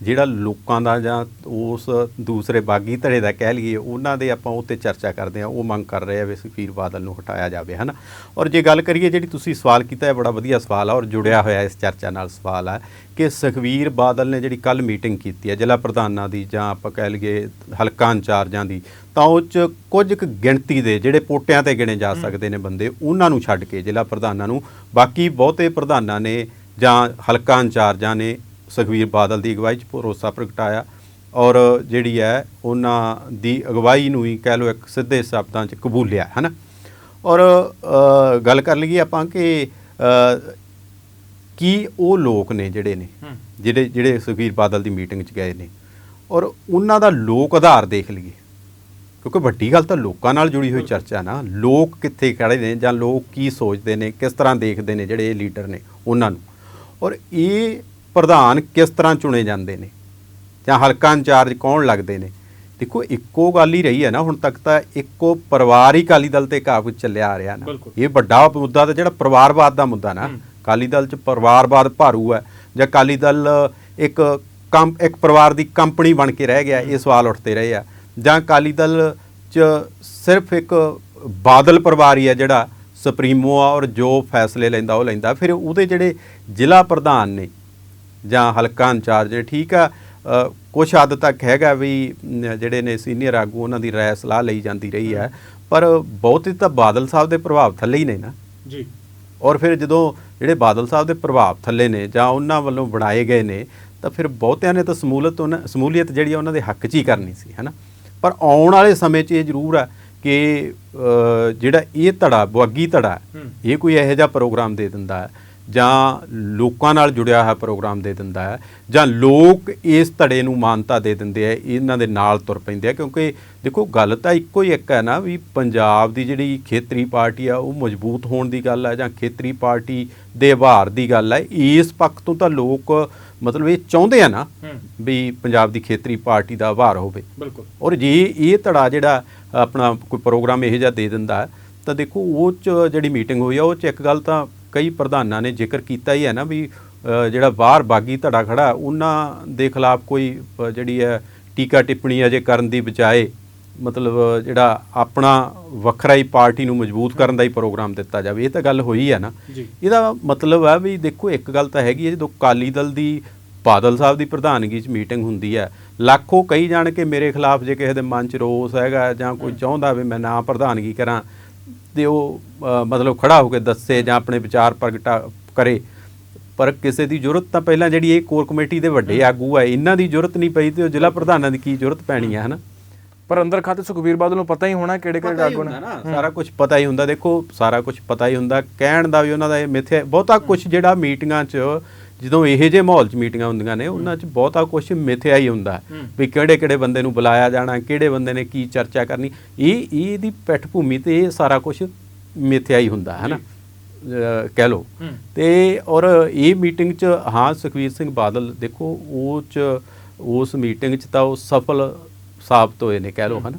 ਜਿਹੜਾ ਲੋਕਾਂ ਦਾ ਜਾਂ ਉਸ ਦੂਸਰੇ ਬਾਗੀ ਧੜੇ ਦਾ ਕਹਿ ਲਈਏ ਉਹਨਾਂ ਦੇ ਆਪਾਂ ਉੱਤੇ ਚਰਚਾ ਕਰਦੇ ਹਾਂ ਉਹ ਮੰਗ ਕਰ ਰਹੇ ਆ ਵੀ ਸੁਖਬੀਰ ਬਾਦਲ ਨੂੰ ਹਟਾਇਆ ਜਾਵੇ ਹਨਾ? ਔਰ ਜੇ ਗੱਲ ਕਰੀਏ ਜਿਹੜੀ ਤੁਸੀਂ ਸਵਾਲ ਕੀਤਾ ਹੈ ਬੜਾ ਵਧੀਆ ਸਵਾਲ ਆ ਔਰ ਜੁੜਿਆ ਹੋਇਆ ਇਸ ਚਰਚਾ ਨਾਲ ਸਵਾਲ ਆ ਕਿ ਸੁਖਬੀਰ ਬਾਦਲ ਨੇ ਜਿਹੜੀ ਕੱਲ ਮੀਟਿੰਗ ਕੀਤੀ ਹੈ ਜ਼ਿਲ੍ਹਾ ਪ੍ਰਧਾਨਾਂ ਦੀ ਜਾਂ ਆਪਾਂ ਕਹਿ ਲਈਏ ਹਲਕਾ ਇੰਚਾਰਜਾਂ ਦੀ ਤਾਂ ਉਹ ਚ ਕੁਝ ਕੁ ਗਿਣਤੀ ਦੇ ਜਿਹੜੇ ਪੋਟਿਆਂ ਤੇ ਗਿਣੇ ਜਾ ਸਕਦੇ ਨੇ ਬੰਦੇ ਉਹਨਾਂ ਨੂੰ ਛੱਡ ਕੇ ਜ਼ਿਲ੍ਹਾ ਪ੍ਰਧਾਨਾਂ ਨੂੰ ਬਾਕੀ ਬਹੁਤੇ ਪ੍ਰਧਾਨਾਂ ਨੇ ਜਾਂ ਹਲਕਾ ਇੰਚਾਰਜਾਂ ਨੇ ਸੁਖਬੀਰ ਬਾਦਲ ਦੀ ਅਗਵਾਈ 'ਚ ਭਰੋਸਾ ਪ੍ਰਗਟਾਇਆ ਔਰ ਜਿਹੜੀ ਹੈ ਉਹਨਾਂ ਦੀ ਅਗਵਾਈ ਨੂੰ ਹੀ ਕਹਿ ਲਓ ਇੱਕ ਸਿੱਧੇ ਸ਼ਬਦਾਂ 'ਚ ਕਬੂਲਿਆ ਹੈ ਨਾ? ਔਰ ਗੱਲ ਕਰ ਲਈਏ ਆਪਾਂ ਕਿ ਕੀ ਉਹ ਲੋਕ ਨੇ ਜਿਹੜੇ ਨੇ ਜਿਹੜੇ ਜਿਹੜੇ ਸੁਖਬੀਰ ਬਾਦਲ ਦੀ ਮੀਟਿੰਗ 'ਚ ਗਏ ਨੇ ਔਰ ਉਹਨਾਂ ਦਾ ਲੋਕ ਆਧਾਰ ਦੇਖ ਲਈਏ। ਕਿਉਂਕਿ ਵੱਡੀ ਗੱਲ ਤਾਂ ਲੋਕਾਂ ਨਾਲ ਜੁੜੀ ਹੋਈ ਚਰਚਾ ਨਾ ਲੋਕ ਕਿੱਥੇ ਖੜੇ ਨੇ ਜਾਂ ਲੋਕ ਕੀ ਸੋਚਦੇ ਨੇ ਕਿਸ ਤਰ੍ਹਾਂ ਦੇਖਦੇ ਨੇ ਜਿਹੜੇ ਇਹ ਲੀਡਰ ਨੇ ਉਹਨਾਂ ਨੂੰ। ਔਰ ਇਹ ਪ੍ਰਧਾਨ ਕਿਸ ਤਰ੍ਹਾਂ ਚੁਣੇ ਜਾਂਦੇ ਨੇ? ਜਾਂ ਹਲਕਾ ਇੰਚਾਰਜ ਕੌਣ ਲੱਗਦੇ ਨੇ? ਦੇਖੋ ਇੱਕੋ ਗੱਲ ਹੀ ਰਹੀ ਹੈ ਨਾ ਹੁਣ ਤੱਕ ਤਾਂ ਇੱਕੋ ਪਰਿਵਾਰ ਹੀ ਅਕਾਲੀ ਦਲ ਤੇ ਕਾਬੂ ਚੱਲਿਆ ਆ ਰਿਹਾ ਨਾ। ਇਹ ਵੱਡਾ ਮੁੱਦਾ ਤਾਂ ਜਿਹੜਾ ਪਰਿਵਾਰਵਾਦ ਦਾ ਮੁੱਦਾ ਨਾ ਅਕਾਲੀ ਦਲ ਚ ਪਰਿਵਾਰਵਾਦ ਭਾਰੂ ਹੈ ਜਾਂ ਅਕਾਲੀ ਦਲ ਇੱਕ ਕੰਮ ਇੱਕ ਪਰਿਵਾਰ ਦੀ ਕੰਪਨੀ ਬਣ ਕੇ ਰਹਿ ਗਿਆ ਇਹ ਸਵਾਲ ਉੱਠਦੇ ਰਹੇ ਆ। ਜਾਂ ਅਕਾਲੀ ਦਲ ਚ ਸਿਰਫ ਇੱਕ ਬਾਦਲ ਪਰਿਵਾਰ ਹੀ ਹੈ ਜਿਹੜਾ ਸੁਪਰੀਮੋ ਆ ਔਰ ਜੋ ਫੈਸਲੇ ਲੈਂਦਾ ਉਹ ਲੈਂਦਾ। ਫਿਰ ਉਹਦੇ ਜਿਹੜੇ ਜ਼ਿਲ੍ਹਾ ਪ੍ਰਧਾਨ ਨੇ ਜਾਂ ਹਲਕਾ ਇੰਚਾਰਜ ਠੀਕ ਆ ਕੁਝ ਹੱਦ ਤੱਕ ਹੈਗਾ ਵੀ ਜਿਹੜੇ ਨੇ ਸੀਨੀਅਰ ਆਗੂ ਉਹਨਾਂ ਦੀ ਰਾਏ ਸਲਾਹ ਲਈ ਜਾਂਦੀ ਰਹੀ ਹੈ। ਪਰ ਬਹੁਤੇ ਤਾਂ ਬਾਦਲ ਸਾਹਿਬ ਦੇ ਪ੍ਰਭਾਵ ਥੱਲੇ ਹੀ ਨੇ ਨਾ। ਜੀ। ਔਰ ਫਿਰ ਜਦੋਂ ਜਿਹੜੇ ਬਾਦਲ ਸਾਹਿਬ ਦੇ ਪ੍ਰਭਾਵ ਥੱਲੇ ਨੇ ਜਾਂ ਉਹਨਾਂ ਵੱਲੋਂ ਬਣਾਏ ਗਏ ਨੇ ਤਾਂ ਫਿਰ ਬਹੁਤਿਆਂ ਨੇ ਤਾਂ ਸਮੂਲਤ ਉਹਨਾਂ ਸਮੂਲੀਅਤ ਜਿਹੜੀ ਆ ਉਹਨਾਂ ਦੇ ਹੱਕ 'ਚ ਹੀ ਕਰਨੀ ਸੀ ਹੈਨਾ। ਪਰ ਆਉਣ ਵਾਲੇ ਸਮੇਂ 'ਚ ਇਹ ਜ਼ਰੂਰ ਹੈ ਕਿ ਜਿਹੜਾ ਇਹ ਧੜਾ ਬੁਆਗੀ ਧੜਾ। ਇਹ ਕੋਈ ਇਹੋ ਜਿਹਾ ਪ੍ਰੋਗਰਾਮ ਦੇ ਦਿੰਦਾ ਹੈ। ਜਾਂ ਲੋਕਾਂ ਨਾਲ ਜੁੜਿਆ ਹੋਇਆ ਪ੍ਰੋਗਰਾਮ ਦੇ ਦਿੰਦਾ ਹੈ ਜਾਂ ਲੋਕ ਇਸ ਧੜੇ ਨੂੰ ਮਾਨਤਾ ਦੇ ਦਿੰਦੇ ਆ ਇਹਨਾਂ ਦੇ ਨਾਲ ਤੁਰ ਪੈਂਦੇ ਆ ਕਿਉਂਕਿ ਦੇਖੋ ਗੱਲ ਤਾਂ ਇੱਕੋ ਹੀ ਇੱਕ ਹੈ ਨਾ ਵੀ ਪੰਜਾਬ ਦੀ ਜਿਹੜੀ ਖੇਤਰੀ ਪਾਰਟੀ ਆ ਉਹ ਮਜ਼ਬੂਤ ਹੋਣ ਦੀ ਗੱਲ ਹੈ ਜਾਂ ਖੇਤਰੀ ਪਾਰਟੀ ਦੇ ਆਭਾਰ ਦੀ ਗੱਲ ਹੈ ਇਸ ਪੱਖ ਤੋਂ ਤਾਂ ਲੋਕ ਮਤਲਬ ਇਹ ਚਾਹੁੰਦੇ ਆ ਨਾ ਵੀ ਪੰਜਾਬ ਦੀ ਖੇਤਰੀ ਪਾਰਟੀ ਦਾ ਆਭਾਰ ਹੋਵੇ। ਬਿਲਕੁਲ। ਔਰ ਜੇ ਇਹ ਧੜਾ ਜਿਹੜਾ ਆਪਣਾ ਕੋਈ ਪ੍ਰੋਗਰਾਮ ਇਹੋ ਜਿਹਾ ਦੇ ਦਿੰਦਾ ਤਾਂ ਦੇਖੋ ਉਹ ਚ ਜਿਹੜੀ ਮੀਟਿੰਗ ਹੋਈ ਆ ਉਹ ਚ ਇੱਕ ਗੱਲ ਤਾਂ ਕਈ ਪ੍ਰਧਾਨਾਂ ਨੇ ਜ਼ਿਕਰ ਕੀਤਾ ਹੀ ਹੈ ਨਾ ਵੀ ਜਿਹੜਾ ਬਾਹਰ ਬਾਗੀ ਧੜਾ ਖੜਾ ਉਹਨਾਂ ਦੇ ਖਿਲਾਫ ਕੋਈ ਜਿਹੜੀ ਹੈ ਟੀਕਾ ਟਿੱਪਣੀ ਅਜੇ ਕਰਨ ਦੀ ਬਜਾਏ ਮਤਲਬ ਜਿਹੜਾ ਆਪਣਾ ਵੱਖਰਾ ਹੀ ਪਾਰਟੀ ਨੂੰ ਮਜ਼ਬੂਤ ਕਰਨ ਦਾ ਹੀ ਪ੍ਰੋਗਰਾਮ ਦਿੱਤਾ ਜਾਵੇ ਇਹ ਤਾਂ ਗੱਲ ਹੋਈ ਹੈ ਨਾ। ਇਹਦਾ ਮਤਲਬ ਹੈ ਵੀ ਦੇਖੋ ਇੱਕ ਗੱਲ ਤਾਂ ਹੈਗੀ ਹੈ ਜਦੋਂ ਕਾਲੀ ਦਲ ਦੀ ਬਾਦਲ ਸਾਹਿਬ ਦੀ ਪ੍ਰਧਾਨਗੀ 'ਚ ਮੀਟਿੰਗ ਹੁੰਦੀ ਹੈ ਲੱਖੋ ਕਈ ਜਾਣ ਕੇ ਮੇਰੇ ਖਿਲਾਫ ਜੇ ਕਿਸੇ ਦੇ ਮਨ 'ਚ ਰੋਸ ਹੈਗਾ ਜਾਂ ਕੋਈ ਚਾਹੁੰਦਾ ਵੀ ਮੈਂ ਨਾ ਪ੍ਰਧਾਨਗੀ ਕਰਾਂ ਤੇ ਉਹ ਮਤਲਬ ਖੜਾ ਹੋ ਕੇ ਦੱਸੇ ਜਾਂ ਆਪਣੇ ਵਿਚਾਰ ਪ੍ਰਗਟਾ ਕਰੇ। ਪਰ ਕਿਸੇ ਦੀ ਜ਼ਰੂਰਤ ਤਾਂ ਪਹਿਲਾਂ ਜਿਹੜੀ ਇਹ ਕੋਰ ਕਮੇਟੀ ਦੇ ਵੱਡੇ ਆਗੂ ਹੈ ਇਹਨਾਂ ਦੀ ਜ਼ਰੂਰਤ ਨਹੀਂ ਪਈ ਤੇ ਉਹ ਜ਼ਿਲ੍ਹਾ ਪ੍ਰਧਾਨਾਂ ਦੀ ਕੀ ਜ਼ਰੂਰਤ ਪੈਣੀ ਹੈ। ਹਨਾ? ਪਰ ਅੰਦਰ ਖਾਤੇ ਸੁਖਬੀਰ ਬਾਦਲ ਨੂੰ ਪਤਾ ਹੀ ਹੋਣਾ ਕਿਹੜੇ ਕਿਹੜੇ ਆਗੂ ਨਾ। ਸਾਰਾ ਕੁਝ ਪਤਾ ਹੀ ਹੁੰਦਾ। ਦੇਖੋ ਸਾਰਾ ਕੁਝ ਪਤਾ ਹੀ ਹੁੰਦਾ। ਕਹਿਣ ਦਾ ਵੀ ਉਹਨਾਂ ਦਾ ਇਹ ਮਿੱਥੇ ਬਹੁਤਾ ਕੁਝ ਜਿਹੜਾ ਮੀਟਿੰਗਾਂ 'ਚ ਜਦੋਂ ਇਹੋ ਜਿਹੇ ਮਾਹੌਲ 'ਚ ਮੀਟਿੰਗਾਂ ਹੁੰਦੀਆਂ ਨੇ ਉਹਨਾਂ 'ਚ ਬਹੁਤਾ ਕੁਝ ਮਿੱਥਿਆ ਹੀ ਹੁੰਦਾ। ਵੀ ਕਿਹੜੇ ਕਿਹੜੇ ਬੰਦੇ ਨੂੰ ਬੁਲਾਇਆ ਜਾਣਾ ਕਿਹੜੇ ਬੰਦੇ ਨੇ ਕੀ ਚਰਚਾ ਕਰਨੀ। ਇਹ ਇਹਦੀ ਪਿੱਠ ਭੂਮੀ ਤੇ ਇਹ ਸਾਰਾ ਕੁਝ ਮਿੱਥਿਆ ਹੀ ਹੁੰਦਾ ਹੈ ਨਾ? ਕਹਿ ਲਓ। ਹੂੰ। ਤੇ ਔਰ ਇਹ ਮੀਟਿੰਗ 'ਚ ਹਾਂ ਸੁਖਵੀਰ ਸਿੰਘ ਬਾਦਲ ਦੇਖੋ ਉਹ 'ਚ ਉਸ ਮੀਟਿੰਗ 'ਚ ਤਾਂ ਉਹ ਸਫਲ ਸਾਬਤ ਹੋਏ ਨੇ ਕਹਿ ਲਓ ਹਨਾ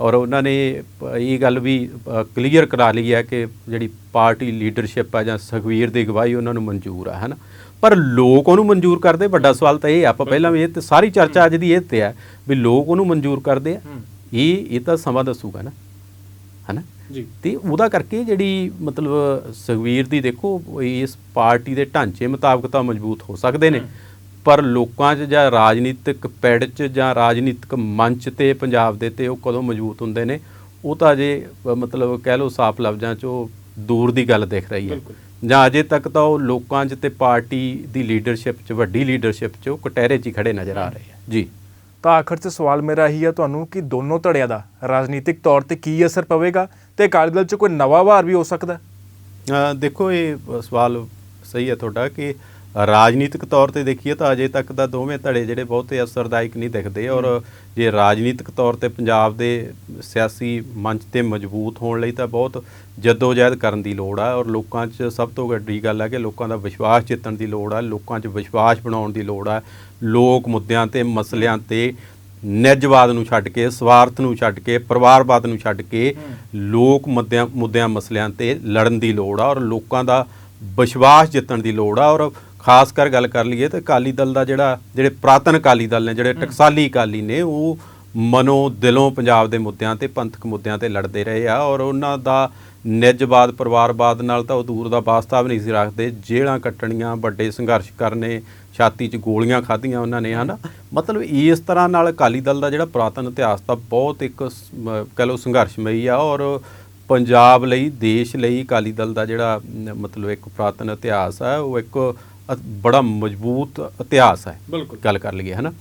ਔਰ ਉਹਨਾਂ ਨੇ ਇਹ ਗੱਲ ਵੀ ਕਲੀਅਰ ਕਰਾ ਲਈ ਹੈ ਕਿ ਜਿਹੜੀ ਪਾਰਟੀ ਲੀਡਰਸ਼ਿਪ ਆ ਜਾਂ ਸੁਖਵੀਰ ਦੀ ਅਗਵਾਈ ਉਹਨਾਂ ਨੂੰ ਮਨਜ਼ੂਰ ਆ ਹਨਾ ਪਰ ਲੋਕ ਉਹਨੂੰ ਮਨਜ਼ੂਰ ਕਰਦੇ ਵੱਡਾ ਸਵਾਲ ਤਾਂ ਇਹ ਆ, ਆਪਾਂ ਪਹਿਲਾਂ ਵੀ ਇਹ ਤੇ ਸਾਰੀ ਚਰਚਾ ਅੱਜ ਦੀ ਇਹ ਤੇ ਆ ਵੀ ਲੋਕ ਉਹਨੂੰ ਮਨਜ਼ੂਰ ਕਰਦੇ ਆ। ਇਹ ਇਹ ਤਾਂ ਸਮਾਂ ਦੱਸੂਗਾ ਨਾ ਹਨਾ? ਜੀ। ਤੇ ਉਹਦਾ ਕਰਕੇ ਜਿਹੜੀ ਮਤਲਬ ਸੁਖਵੀਰ ਦੀ ਦੇਖੋ ਇਸ ਪਾਰਟੀ ਦੇ ਢਾਂਚੇ ਮੁਤਾਬਕ ਤਾਂ ਮਜ਼ਬੂਤ ਹੋ ਸਕਦੇ ਨੇ ਪਰ ਲੋਕਾਂ 'ਚ ਜਾਂ ਰਾਜਨੀਤਿਕ ਪੈੜ 'ਚ ਜਾਂ ਰਾਜਨੀਤਿਕ ਮੰਚ ਤੇ ਪੰਜਾਬ ਦੇ ਤੇ ਉਹ ਕਦੋਂ ਮਜ਼ਬੂਤ ਹੁੰਦੇ ਨੇ ਉਹ ਤਾਂ ਅਜੇ ਅ, ਮਤਲਬ ਕਹਿ ਲਓ ਸਾਫ਼ ਲਫ਼ਜ਼ਾਂ 'ਚ ਉਹ ਦੂਰ ਦੀ ਗੱਲ ਦਿਖ ਰਹੀ ਹੈ। ਬਿਲਕੁਲ। ਜਾਂ ਅਜੇ ਤੱਕ ਤਾਂ ਉਹ ਲੋਕਾਂ 'ਚ ਤੇ ਪਾਰਟੀ ਦੀ ਲੀਡਰਸ਼ਿਪ 'ਚ ਵੱਡੀ ਲੀਡਰਸ਼ਿਪ 'ਚ ਉਹ ਕਟਹਿਰੇ 'ਚ ਹੀ ਖੜੇ ਨਜ਼ਰ ਆ ਰਹੇ ਆ। ਜੀ। ਤਾਂ ਆਖਰ 'ਚ ਸਵਾਲ ਮੇਰਾ ਇਹੀ ਹੈ ਤੁਹਾਨੂੰ ਕਿ ਦੋਨੋਂ ਧੜਿਆਂ ਦਾ ਰਾਜਨੀਤਿਕ ਤੌਰ ਤੇ ਕੀ ਅਸਰ ਪਵੇਗਾ ਤੇ ਅਕਾਲੀ ਦਲ 'ਚ ਕੋਈ ਨਵਾਂ ਵਾਰ ਵੀ ਹੋ ਸਕਦਾ? ਦੇਖੋ ਇਹ ਸਵਾਲ ਸਹੀ ਹੈ ਤੁਹਾਡਾ ਕਿ ਰਾਜਨੀਤਿਕ ਤੌਰ ਤੇ ਦੇਖੀਏ ਤਾਂ ਅਜੇ ਤੱਕ ਤਾਂ ਦੋਵੇਂ ਧੜੇ ਜਿਹੜੇ ਬਹੁਤੇ ਅਸਰਦਾਇਕ ਨਹੀਂ ਦਿਖਦੇ ਔਰ ਜੇ ਰਾਜਨੀਤਿਕ ਤੌਰ ਤੇ ਪੰਜਾਬ ਦੇ ਸਿਆਸੀ ਮੰਚ ਤੇ ਮਜ਼ਬੂਤ ਹੋਣ ਲਈ ਤਾਂ ਬਹੁਤ ਜਦੋਜਹਿਦ ਕਰਨ ਦੀ ਲੋੜ ਆ ਔਰ ਲੋਕਾਂ 'ਚ ਸਭ ਤੋਂ ਵੱਡੀ ਗੱਲ ਹੈ ਕਿ ਲੋਕਾਂ ਦਾ ਵਿਸ਼ਵਾਸ ਜਿੱਤਣ ਦੀ ਲੋੜ ਆ ਲੋਕਾਂ 'ਚ ਵਿਸ਼ਵਾਸ ਬਣਾਉਣ ਦੀ ਲੋੜ ਆ ਲੋਕ ਮੁੱਦਿਆਂ ਤੇ ਮਸਲਿਆਂ ਤੇ ਨਿੱਜਵਾਦ ਨੂੰ ਛੱਡ ਕੇ ਸਵਾਰਥ ਨੂੰ ਛੱਡ ਕੇ ਪਰਿਵਾਰਵਾਦ ਨੂੰ ਛੱਡ ਕੇ ਲੋਕ ਮੁੱਦਿਆਂ ਮੁੱਦਿਆਂ ਮਸਲਿਆਂ ਤੇ ਲੜਨ ਦੀ ਲੋੜ ਆ ਔਰ ਲੋਕਾਂ ਦਾ ਵਿਸ਼ਵਾਸ ਜਿੱਤਣ ਦੀ ਲੋੜ ਆ ਔਰ ਖਾਸ ਕਰ ਗੱਲ ਕਰ ਲਈਏ ਤਾਂ ਅਕਾਲੀ ਦਲ ਦਾ ਜਿਹੜਾ ਜਿਹੜੇ ਪ੍ਰਾਤਨ ਅਕਾਲੀ ਦਲ ਨੇ ਜਿਹੜੇ ਟਕਸਾਲੀ ਅਕਾਲੀ ਨੇ ਉਹ ਮਨੋ ਦਿਲੋਂ ਪੰਜਾਬ ਦੇ ਮੁੱਦਿਆਂ ਤੇ ਪੰਥਕ ਮੁੱਦਿਆਂ ਤੇ ਲੜਦੇ ਰਹੇ ਆ ਔਰ ਉਹਨਾਂ ਦਾ ਨਿੱਜਵਾਦ ਪਰਿਵਾਰਵਾਦ ਨਾਲ ਤਾਂ ਉਹ ਦੂਰ ਦਾ ਵਾਸਤਾ ਵੀ ਨਹੀਂ ਸੀ ਰੱਖਦੇ। ਜੇਲ੍ਹਾਂ ਕੱਟਣੀਆਂ ਵੱਡੇ ਸੰਘਰਸ਼ ਕਰਨੇ ਛਾਤੀ 'ਚ ਗੋਲੀਆਂ ਖਾਧੀਆਂ ਉਹਨਾਂ ਨੇ ਹਨਾ? ਮਤਲਬ ਇਸ ਤਰ੍ਹਾਂ ਨਾਲ ਅਕਾਲੀ ਦਲ ਦਾ ਜਿਹੜਾ ਪੁਰਾਤਨ ਇਤਿਹਾਸ ਤਾਂ ਬਹੁਤ ਇੱਕ ਕਹਿ ਲਓ ਸੰਘਰਸ਼ਮਈ ਆ ਔਰ ਪੰਜਾਬ ਲਈ ਦੇਸ਼ ਲਈ ਅਕਾਲੀ ਦਲ ਦਾ ਜਿਹੜਾ ਮਤਲਬ ਇੱਕ ਪੁਰਾਤਨ ਇਤਿਹਾਸ ਹੈ ਉਹ ਇੱਕ ਬੜਾ ਮਜ਼ਬੂਤ ਇਤਿਹਾਸ ਹੈ। ਬਿਲਕੁਲ। ਗੱਲ ਕਰ ਲਈਏ ਹਨਾ?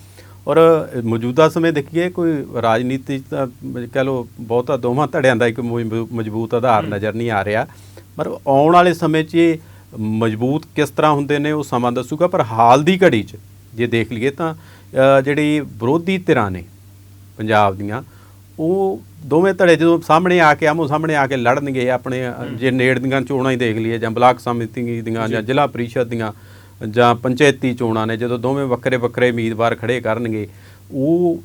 ਔਰ ਮੌਜੂਦਾ ਸਮੇਂ ਦੇਖੀਏ ਕੋਈ ਰਾਜਨੀਤੀ ਤਾਂ ਕਹਿ ਲਓ ਬਹੁਤਾ ਦੋਵਾਂ ਧੜਿਆਂ ਦਾ ਇੱਕ ਮਜ਼ਬੂ- ਮਜ਼ਬੂਤ ਆਧਾਰ ਨਜ਼ਰ ਨਹੀਂ ਆ ਰਿਹਾ। ਪਰ ਆਉਣ ਵਾਲੇ ਸਮੇਂ 'ਚ ਇਹ ਮਜ਼ਬੂਤ ਕਿਸ ਤਰ੍ਹਾਂ ਹੁੰਦੇ ਨੇ ਉਹ ਸਮਾਂ ਦੱਸੂਗਾ ਪਰ ਹਾਲ ਦੀ ਘੜੀ 'ਚ ਜੇ ਦੇਖ ਲਈਏ ਤਾਂ ਜਿਹੜੀ ਵਿਰੋਧੀ ਧਿਰਾਂ ਨੇ ਪੰਜਾਬ ਦੀਆਂ ਉਹ ਦੋਵੇਂ ਧੜੇ ਜਦੋਂ ਸਾਹਮਣੇ ਆ ਕੇ ਆਮੋ ਸਾਹਮਣੇ ਆ ਕੇ ਲੜਨਗੇ ਆਪਣੇ ਜੇ ਨੇੜ ਦੀਆਂ ਚੋਣਾਂ ਹੀ ਦੇਖ ਲਈਏ ਜਾਂ ਬਲਾਕ ਸਮਿਤੀ ਦੀਆਂ ਜਾਂ। ਜ਼ਿਲ੍ਹਾ ਪ੍ਰੀਸ਼ਦ ਦੀਆਂ ਜਾਂ ਪੰਚਾਇਤੀ ਚੋਣਾਂ ਨੇ ਜਦੋਂ ਦੋਵੇਂ ਵੱਖਰੇ ਵੱਖਰੇ ਉਮੀਦਵਾਰ ਖੜੇ ਕਰਨਗੇ ਉਹ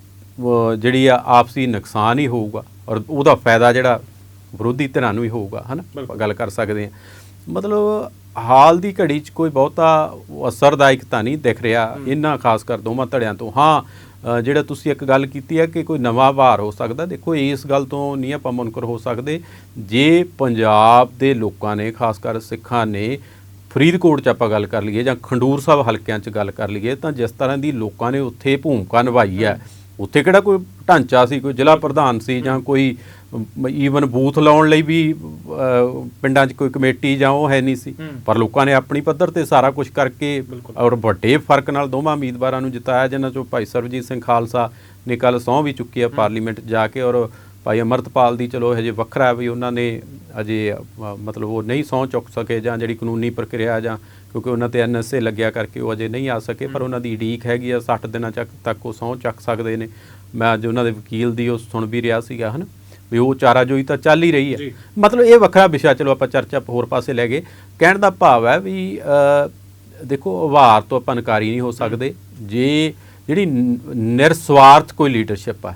ਜਿਹੜੀ ਆ ਆਪਸੀ ਨੁਕਸਾਨ ਹੀ ਹੋਊਗਾ ਔਰ ਉਹਦਾ ਫਾਇਦਾ ਜਿਹੜਾ ਵਿਰੋਧੀ ਧਿਰਾਂ ਨੂੰ ਹੀ ਹੋਊਗਾ ਹਨਾ? ਗੱਲ ਕਰ ਸਕਦੇ ਹਾਂ। ਮਤਲਬ ਹਾਲ ਦੀ ਘੜੀ 'ਚ ਕੋਈ ਬਹੁਤਾ ਅਸਰਦਾਇਕ ਤਾਂ ਨਹੀਂ ਦਿਖ ਰਿਹਾ ਇਹਨਾਂ ਖਾਸ ਕਰ ਦੋਵਾਂ ਧੜਿਆਂ ਤੋਂ। ਹਾਂ ਜਿਹੜਾ ਤੁਸੀਂ ਇੱਕ ਗੱਲ ਕੀਤੀ ਹੈ ਕਿ ਕੋਈ ਨਵਾਂ ਵਾਰ ਹੋ ਸਕਦਾ ਦੇਖੋ ਇਸ ਗੱਲ ਤੋਂ ਨਹੀਂ ਆਪਾਂ ਮੁਨਕਰ ਹੋ ਸਕਦੇ। ਜੇ ਪੰਜਾਬ ਦੇ ਲੋਕਾਂ ਨੇ ਖਾਸ ਕਰ ਸਿੱਖਾਂ ਨੇ ਫਰੀਦਕੋਟ ਚ ਆਪਾਂ ਗੱਲ ਕਰ ਲਈਏ ਜਾਂ ਖੰਡੂਰ ਸਾਹਿਬ ਹਲਕਿਆਂ ਚ ਗੱਲ ਕਰ ਲਈਏ ਤਾਂ ਜਿਸ ਤਰ੍ਹਾਂ ਦੀ ਲੋਕਾਂ ਨੇ ਉੱਥੇ ਭੂਮਿਕਾ ਨਿਭਾਈ ਹੈ ਉੱਥੇ ਕਿਹੜਾ ਕੋਈ ਢਾਂਚਾ ਸੀ ਕੋਈ ਜ਼ਿਲ੍ਹਾ ਪ੍ਰਧਾਨ ਸੀ ਜਾਂ ਕੋਈ ਈਵਨ ਬੂਥ ਲਾਉਣ ਲਈ ਵੀ ਪਿੰਡਾਂ 'ਚ ਕੋਈ ਕਮੇਟੀ ਜਾਂ ਉਹ ਹੈ ਨਹੀਂ ਸੀ। ਪਰ ਲੋਕਾਂ ਨੇ ਆਪਣੀ ਪੱਧਰ ਤੇ ਸਾਰਾ ਕੁਝ ਕਰਕੇ ਔਰ ਵੱਡੇ ਫ਼ਰਕ ਨਾਲ ਦੋਵਾਂ ਉਮੀਦਵਾਰਾਂ ਨੂੰ ਜਿਤਾਇਆ ਜਿਨ੍ਹਾਂ ਚੋਂ ਭਾਈ ਸਰਬਜੀਤ ਸਿੰਘ ਖਾਲਸਾ ਨੇ ਕੱਲ ਸਹੁੰ ਵੀ ਚੁੱਕੀ ਹੈ। ਪਾਰਲੀਮੈਂਟ ਜਾ ਕੇ ਔਰ ਭਾਈ ਅਮਰਤਪਾਲ ਦੀ ਚਲੋ ਹਜੇ ਵੱਖਰਾ ਹੈ ਵੀ ਉਹਨਾਂ ਨੇ ਅਜੇ ਮਤਲਬ ਉਹ ਨਹੀਂ ਸਹੁੰ ਚੁੱਕ ਸਕੇ ਜਾਂ ਜਿਹੜੀ ਕਾਨੂੰਨੀ ਪ੍ਰਕਿਰਿਆ ਜਾਂ ਕਿਉਂਕਿ ਉਹਨਾਂ ਤੇ ਐਨਐਸਏ ਲੱਗਿਆ ਕਰਕੇ ਉਹ ਅਜੇ ਨਹੀਂ ਆ ਸਕੇ ਪਰ ਉਹਨਾਂ ਦੀ ਉਡੀਕ ਹੈਗੀ ਆ 60 ਦਿਨਾਂ ਚੱਕ ਤੱਕ ਉਹ ਸਹੁੰ ਚੱਕ ਸਕਦੇ ਨੇ। ਮੈਂ ਅੱਜ ਉਹਨਾਂ ਦੇ ਵਕੀਲ ਦੀ ਉਹ ਸੁਣ ਵੀ ਰਿਹਾ ਸੀਗਾ ਹਨ? ਵੀ ਉਹ ਚਾਰਾਜੋਈ ਤਾਂ ਚੱਲ ਹੀ ਰਹੀ ਹੈ। ਮਤਲਬ ਇਹ ਵੱਖਰਾ ਵਿਸ਼ਾ ਚਲੋ ਆਪਾਂ ਚਰਚਾ ਹੋਰ ਪਾਸੇ ਲੈ ਗਏ। ਕਹਿਣ ਦਾ ਭਾਵ ਹੈ ਵੀ ਦੇਖੋ ਉਭਾਰ ਤੋਂ ਆਪਾਂ ਨਕਾਰੀ ਨਹੀਂ ਹੋ ਸਕਦੇ। ਜੇ ਜਿਹੜੀ ਨਿਰਸਵਾਰਥ ਕੋਈ ਲੀਡਰਸ਼ਿਪ ਆ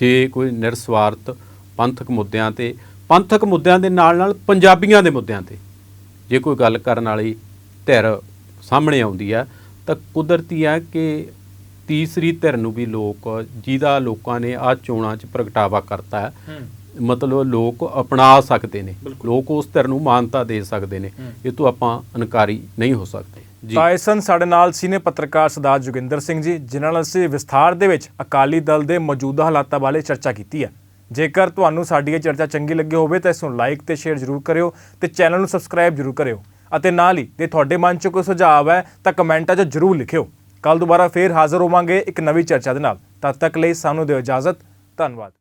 ਜੇ ਕੋਈ ਨਿਰਸਵਾਰਥ ਪੰਥਕ ਮੁੱਦਿਆਂ ਤੇ ਪੰਥਕ ਮੁੱਦਿਆਂ ਦੇ ਨਾਲ ਨਾਲ ਪੰਜਾਬੀਆਂ ਦੇ ਮੁੱਦਿਆਂ ਤੇ ਜੇ ਕੋਈ ਗੱਲ ਕਰਨ ਵਾਲੀ ਧਿਰ ਸਾਹਮਣੇ ਆਉਂਦੀ ਹੈ ਤਾਂ ਕੁਦਰਤੀ ਹੈ ਕਿ ਤੀਸਰੀ ਧਿਰ ਨੂੰ ਵੀ ਲੋਕ ਜਿਹਦਾ ਲੋਕਾਂ ਨੇ ਆ ਚੋਣਾਂ 'ਚ ਪ੍ਰਗਟਾਵਾ ਕਰਤਾ ਹੈ। ਮਤਲਬ ਲੋਕ ਅਪਣਾ ਸਕਦੇ ਨੇ। ਲੋਕ ਉਸ ਧਿਰ ਨੂੰ ਮਾਨਤਾ ਦੇ ਸਕਦੇ ਨੇ। ਇਹ ਤੋਂ ਆਪਾਂ ਇਨਕਾਰੀ ਨਹੀਂ ਹੋ ਸਕਦੇ। ਜੀ। ਸਾਡੇ ਨਾਲ ਸੀਨੀਅਰ ਪੱਤਰਕਾਰ ਸਰਦਾਰ ਜੋਗਿੰਦਰ ਸਿੰਘ ਜੀ, ਜਿਨ੍ਹਾਂ ਨਾਲ ਅਸੀਂ ਵਿਸਥਾਰ ਦੇ ਵਿੱਚ ਅਕਾਲੀ ਦਲ ਦੇ ਮੌਜੂਦਾ ਹਾਲਾਤਾਂ ਬਾਰੇ ਚਰਚਾ ਕੀਤੀ ਹੈ। ਜੇਕਰ ਤੁਹਾਨੂੰ ਸਾਡੀ ਇਹ ਚਰਚਾ ਚੰਗੀ ਲੱਗੀ ਹੋਵੇ ਤਾਂ ਇਸ ਨੂੰ ਲਾਈਕ ਤੇ ਸ਼ੇਅਰ ਜ਼ਰੂਰ ਕਰਿਓ ਤੇ ਚੈਨਲ ਨੂੰ ਸਬਸਕ੍ਰਾਈਬ ਜ਼ਰੂਰ ਕਰਿਓ। ਅਤੇ ਨਾਲ ਹੀ ਜੇ ਤੁਹਾਡੇ ਮਨ 'ਚ ਕੋਈ ਸੁਝਾਅ ਹੈ ਤਾਂ ਕਮੈਂਟਾਂ 'ਚ ਜ਼ਰੂਰ ਲਿਖਿਓ। ਕੱਲ ਦੁਬਾਰਾ ਫੇਰ ਹਾਜ਼ਰ ਹੋਵਾਂਗੇ ਇੱਕ ਨਵੀਂ ਚਰਚਾ ਦੇ ਨਾਲ। ਤਦ ਤੱਕ ਲਈ ਸਾਨੂੰ ਦਿਓ ਇਜਾਜ਼ਤ। ਧੰਨਵਾਦ।